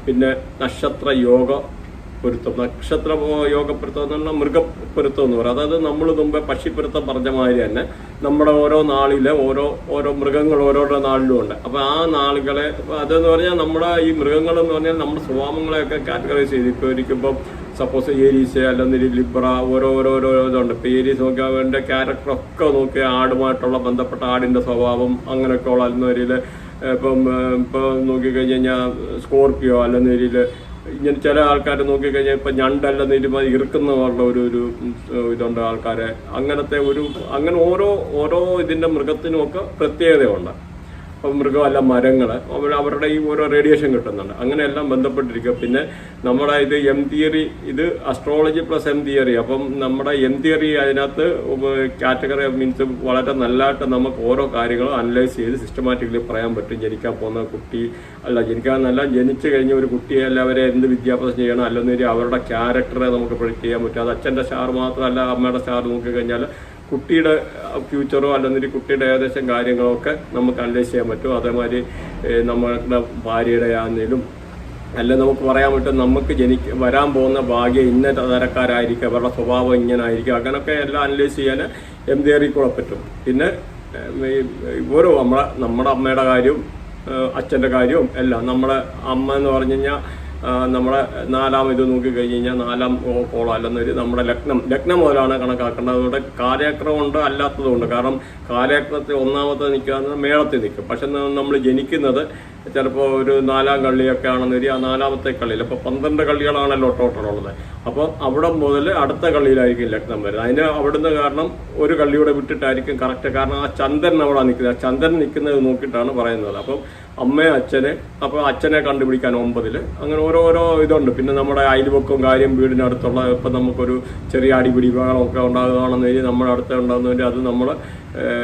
Speaker 1: പിന്നെ നക്ഷത്ര യോഗ പൊരുത്തം. നക്ഷത്ര യോഗപ്പൊരുത്തം എന്ന് പറഞ്ഞാൽ മൃഗപ്പൊരുത്തം എന്ന് പറയും. അതായത് നമ്മൾ മുമ്പേ പക്ഷിപ്പൊരുത്തം പറഞ്ഞ മാതിരി തന്നെ നമ്മുടെ ഓരോ നാളിലെ ഓരോ ഓരോ മൃഗങ്ങൾ ഓരോരോ നാളിലും ഉണ്ട്. അപ്പോൾ ആ നാളുകളെ അതെന്ന് പറഞ്ഞാൽ നമ്മുടെ ഈ മൃഗങ്ങൾ എന്ന് പറഞ്ഞാൽ നമ്മുടെ സ്വഭാവങ്ങളെയൊക്കെ കാറ്റഗറൈസ് ചെയ്ത് ഇപ്പോൾ ഒരിക്കുമ്പോൾ സപ്പോസ് ഏരീസ് അല്ലെങ്കിൽ ലിബ്ര ഓരോ ഓരോ ഓരോ ഇതുണ്ട്. ഇപ്പോൾ ഏരീസ് നോക്കിയാൽ അവന്റെ ക്യാരക്ടറൊക്കെ നോക്കി ആടുമായിട്ടുള്ള ബന്ധപ്പെട്ട ആടിന്റെ സ്വഭാവം അങ്ങനെയൊക്കെ ഉള്ള അല്ലെന്നൊരിൽ ഇപ്പം ഇപ്പോൾ ഇപ്പം നോക്കിക്കഴിഞ്ഞ് കഴിഞ്ഞാൽ സ്കോർപ്പിയോ അല്ലെന്നൊരിൽ ഇങ്ങനെ ചില ആൾക്കാർ നോക്കിക്കഴിഞ്ഞാൽ ഇപ്പം ഞണ്ടല്ലെന്ന് ഇരുമ്പോൾ ഇറുക്കുന്നവരുടെ ഒരു ഒരു ഇതുണ്ട് ആൾക്കാരെ. അങ്ങനത്തെ ഒരു അങ്ങനെ ഓരോ ഓരോ ഇതിന്റെ മൃഗത്തിനുമൊക്കെ പ്രത്യേകതയുണ്ട്. മൃഗമല്ല മരങ്ങൾ അവരുടെ ഈ ഓരോ റേഡിയേഷൻ കിട്ടുന്നുണ്ട്. അങ്ങനെയെല്ലാം ബന്ധപ്പെട്ടിരിക്കുക. പിന്നെ നമ്മുടെ ഇത് എം തിയറി ഇത് അസ്ട്രോളജി പ്ലസ് എം തിയറി അപ്പം നമ്മുടെ എം തിയറി അതിനകത്ത് കാറ്റഗറി മീൻസ് വളരെ നല്ലതായിട്ട് നമുക്ക് ഓരോ കാര്യങ്ങളും അനലൈസ് ചെയ്ത് സിസ്റ്റമാറ്റിക്കലി പറയാൻ പറ്റും. ജനിക്കാൻ പോകുന്ന കുട്ടി അല്ല ജനിക്കാൻ നല്ല ജനിച്ചു കഴിഞ്ഞ ഒരു കുട്ടിയെ അല്ല അവരെ എന്ത് വിദ്യാഭ്യാസം ചെയ്യണം അല്ലെന്നൊരു അവരുടെ ക്യാരക്ടറെ നമുക്ക് പ്രൊഡിക്റ്റ് ചെയ്യാൻ പറ്റും. അത് അച്ഛന്റെ സ്റ്റാർ മാത്രമല്ല അമ്മയുടെ സ്റ്റാർ നോക്കിക്കഴിഞ്ഞാൽ കുട്ടിയുടെ ഫ്യൂച്ചറോ അല്ലെങ്കിൽ കുട്ടിയുടെ ഏകദേശം കാര്യങ്ങളൊക്കെ നമുക്ക് അനലൈസ് ചെയ്യാൻ പറ്റും. അതേമാതിരി നമ്മുടെ ഭാര്യയുടെ ആണെങ്കിലും അല്ല നമുക്ക് പറയാൻ പറ്റും നമുക്ക് ജനിക്ക വരാൻ പോകുന്ന ഭാഗ്യം ഇന്ന തരക്കാരായിരിക്കും അവരുടെ സ്വഭാവം ഇങ്ങനെ ആയിരിക്കും അങ്ങനെയൊക്കെ എല്ലാം അനലൈസ് ചെയ്യാൻ എം തേറിക്കൂടെ പറ്റും. പിന്നെ ഓരോ നമ്മളെ നമ്മുടെ അമ്മയുടെ കാര്യവും അച്ഛന്റെ കാര്യവും എല്ലാം നമ്മളെ അമ്മ എന്ന് പറഞ്ഞു കഴിഞ്ഞാൽ ആ, നമ്മളെ നാലാം ഇത് നോക്കി കഴിഞ്ഞ് കഴിഞ്ഞാൽ നാലാം കോളം അല്ലെന്നൊരു നമ്മുടെ ലഗ്നം. ലഗ്നം മുതലാണ് കണക്കാക്കേണ്ടത്. അതുകൊണ്ട് കാലയക്രമുണ്ട് അല്ലാത്തതുകൊണ്ട് കാരണം കാലയക്രമത്തിൽ ഒന്നാമത്തെ നിൽക്കുക മേളത്തിൽ നിൽക്കും. പക്ഷെ നമ്മൾ ജനിക്കുന്നത് ചിലപ്പോൾ ഒരു നാലാം കള്ളിയൊക്കെ ആണെന്ന് വരിക ആ നാലാമത്തെ കള്ളിയിൽ. അപ്പോൾ പന്ത്രണ്ട് കള്ളികളാണല്ലോ ടോട്ടലുള്ളത് അപ്പോൾ അവിടെ മുതൽ അടുത്ത കള്ളിയിലായിരിക്കും ലഗ്നം വരുന്നത്. അതിന് അവിടുന്ന് കാരണം ഒരു കള്ളിയുടെ വിട്ടിട്ടായിരിക്കും കറക്റ്റ് കാരണം ആ ചന്ദ്രൻ അവിടെ നിൽക്കുന്നത്. ആ ചന്ദ്രൻ നിൽക്കുന്നത് നോക്കിയിട്ടാണ് പറയുന്നത്. അപ്പം അമ്മയെ അച്ഛനെ. അപ്പോൾ അച്ഛനെ കണ്ടുപിടിക്കാൻ ഒമ്പതിൽ. അങ്ങനെ ഓരോരോ ഓരോ ഇതുണ്ട്. പിന്നെ നമ്മുടെ അയൽവക്കവും കാര്യം വീടിനടുത്തുള്ള ഇപ്പം നമുക്കൊരു ചെറിയ അടിപിടി ബഹളമൊക്കെ ഉണ്ടാകുകയാണെന്ന് കഴിഞ്ഞാൽ നമ്മുടെ അടുത്ത് ഉണ്ടാകുന്നതിന്റെ അത് നമ്മൾ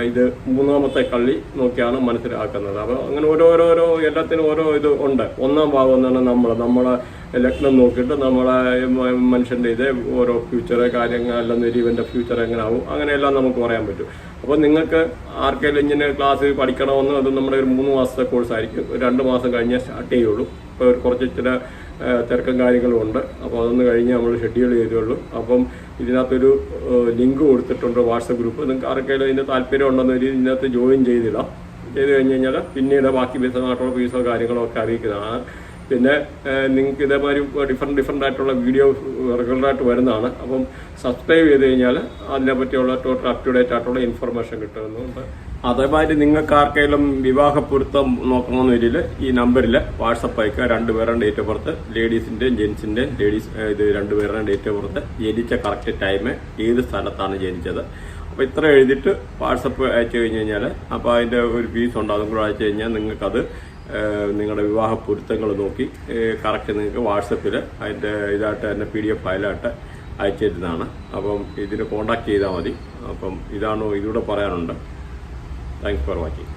Speaker 1: ഇത് മൂന്നാമത്തെ കള്ളി നോക്കിയാണ് മനസ്സിലാക്കുന്നത്. അപ്പോൾ അങ്ങനെ ഓരോരോരോ എല്ലാത്തിനും ഓരോ ഇത് ഉണ്ട്. ഒന്നാം ഭാഗം എന്ന് പറഞ്ഞാൽ നമ്മൾ നമ്മളെ ലഗ്നം നോക്കിയിട്ട് നമ്മളെ മനുഷ്യന്റെ ഇത് ഓരോ ഫ്യൂച്ചർ കാര്യങ്ങൾ അല്ലെങ്കിൽ ഇവന്റെ ഫ്യൂച്ചർ എങ്ങനെയാവും അങ്ങനെയെല്ലാം നമുക്ക് പറയാൻ പറ്റും. അപ്പോൾ നിങ്ങൾക്ക് ആർക്കെങ്കിലും ഇങ്ങനെ ക്ലാസ് പഠിക്കണമെന്ന് അത് നമ്മുടെ ഒരു മൂന്ന് മാസത്തെ കോഴ്സ് ആയിരിക്കും. രണ്ട് മാസം കഴിഞ്ഞാൽ സ്റ്റാർട്ട് ചെയ്യുള്ളൂ. ഇപ്പോൾ കുറച്ച് ചില തിരക്കും കാര്യങ്ങളും ഉണ്ട്. അപ്പോൾ അതൊന്ന് കഴിഞ്ഞ് നമ്മൾ ഷെഡ്യൂൾ ചെയ്തുള്ളൂ അപ്പം ഇതിനകത്തൊരു ലിങ്ക് കൊടുത്തിട്ടുണ്ട് വാട്സപ്പ് ഗ്രൂപ്പ് നിങ്ങൾക്ക് ആർക്കെങ്കിലും ഇതിന്റെ താല്പര്യം ഉണ്ടെന്ന് ഒരു ഇതിനകത്ത് ജോയിൻ ചെയ്തിടാം. ചെയ്ത് കഴിഞ്ഞ് കഴിഞ്ഞാൽ പിന്നീട് ബാക്കി വിശദമായിട്ടുള്ള ഫീസോ കാര്യങ്ങളോ ഒക്കെ അറിയിക്കുന്നതാണ്. പിന്നെ നിങ്ങൾക്ക് ഇതേമാതിരി ഡിഫറെന്റ് ഡിഫറെന്റ് ആയിട്ടുള്ള വീഡിയോ റെഗുലറായിട്ട് വരുന്നതാണ്. അപ്പം സബ്സ്ക്രൈബ് ചെയ്ത് കഴിഞ്ഞാൽ അതിനെ പറ്റിയുള്ള ടോട്ടൽ അപ് ടു ഡേറ്റ് ആയിട്ടുള്ള ഇൻഫർമേഷൻ കിട്ടുന്നുണ്ട്. അതേമാതിരി നിങ്ങൾക്ക് ആർക്കെങ്കിലും വിവാഹ പൊരുത്തം നോക്കണമെന്ന് വരിൽ ഈ നമ്പറിൽ വാട്സപ്പ് അയക്കുക. രണ്ടുപേരുടെ ഡേറ്റ് ഓഫ് ബർത്ത് ലേഡീസിന്റെയും ജെൻസിന്റെയും ലേഡീസ് ഇത് രണ്ടുപേരുടെ ഡേറ്റ് ഓഫ് ബർത്ത് ജനിച്ച കറക്റ്റ് ടൈം ഏത് സ്ഥലത്താണ് ജനിച്ചത്. അപ്പോൾ ഇത്ര എഴുതിയിട്ട് വാട്സപ്പ് അയച്ചു കഴിഞ്ഞ് കഴിഞ്ഞാൽ അപ്പോൾ അതിന്റെ ഒരു ഫീസ് ഉണ്ട്. അതും കൂടെ അയച്ചു കഴിഞ്ഞാൽ നിങ്ങൾക്കത് നിങ്ങളുടെ വിവാഹ പൊരുത്തങ്ങൾ നോക്കി കറക്റ്റ് നിങ്ങൾക്ക് വാട്സപ്പിൽ അതിന്റെ ഇതായിട്ട് തന്നെ പി ഡി എഫ് ഫയലായിട്ട് അയച്ചു തരുന്നതാണ് അപ്പം ഇതിന് കോണ്ടാക്ട് ചെയ്താൽ മതി. അപ്പം ഇതാണ് ഇതിലൂടെ പറയാനുണ്ട്. Thanks for watching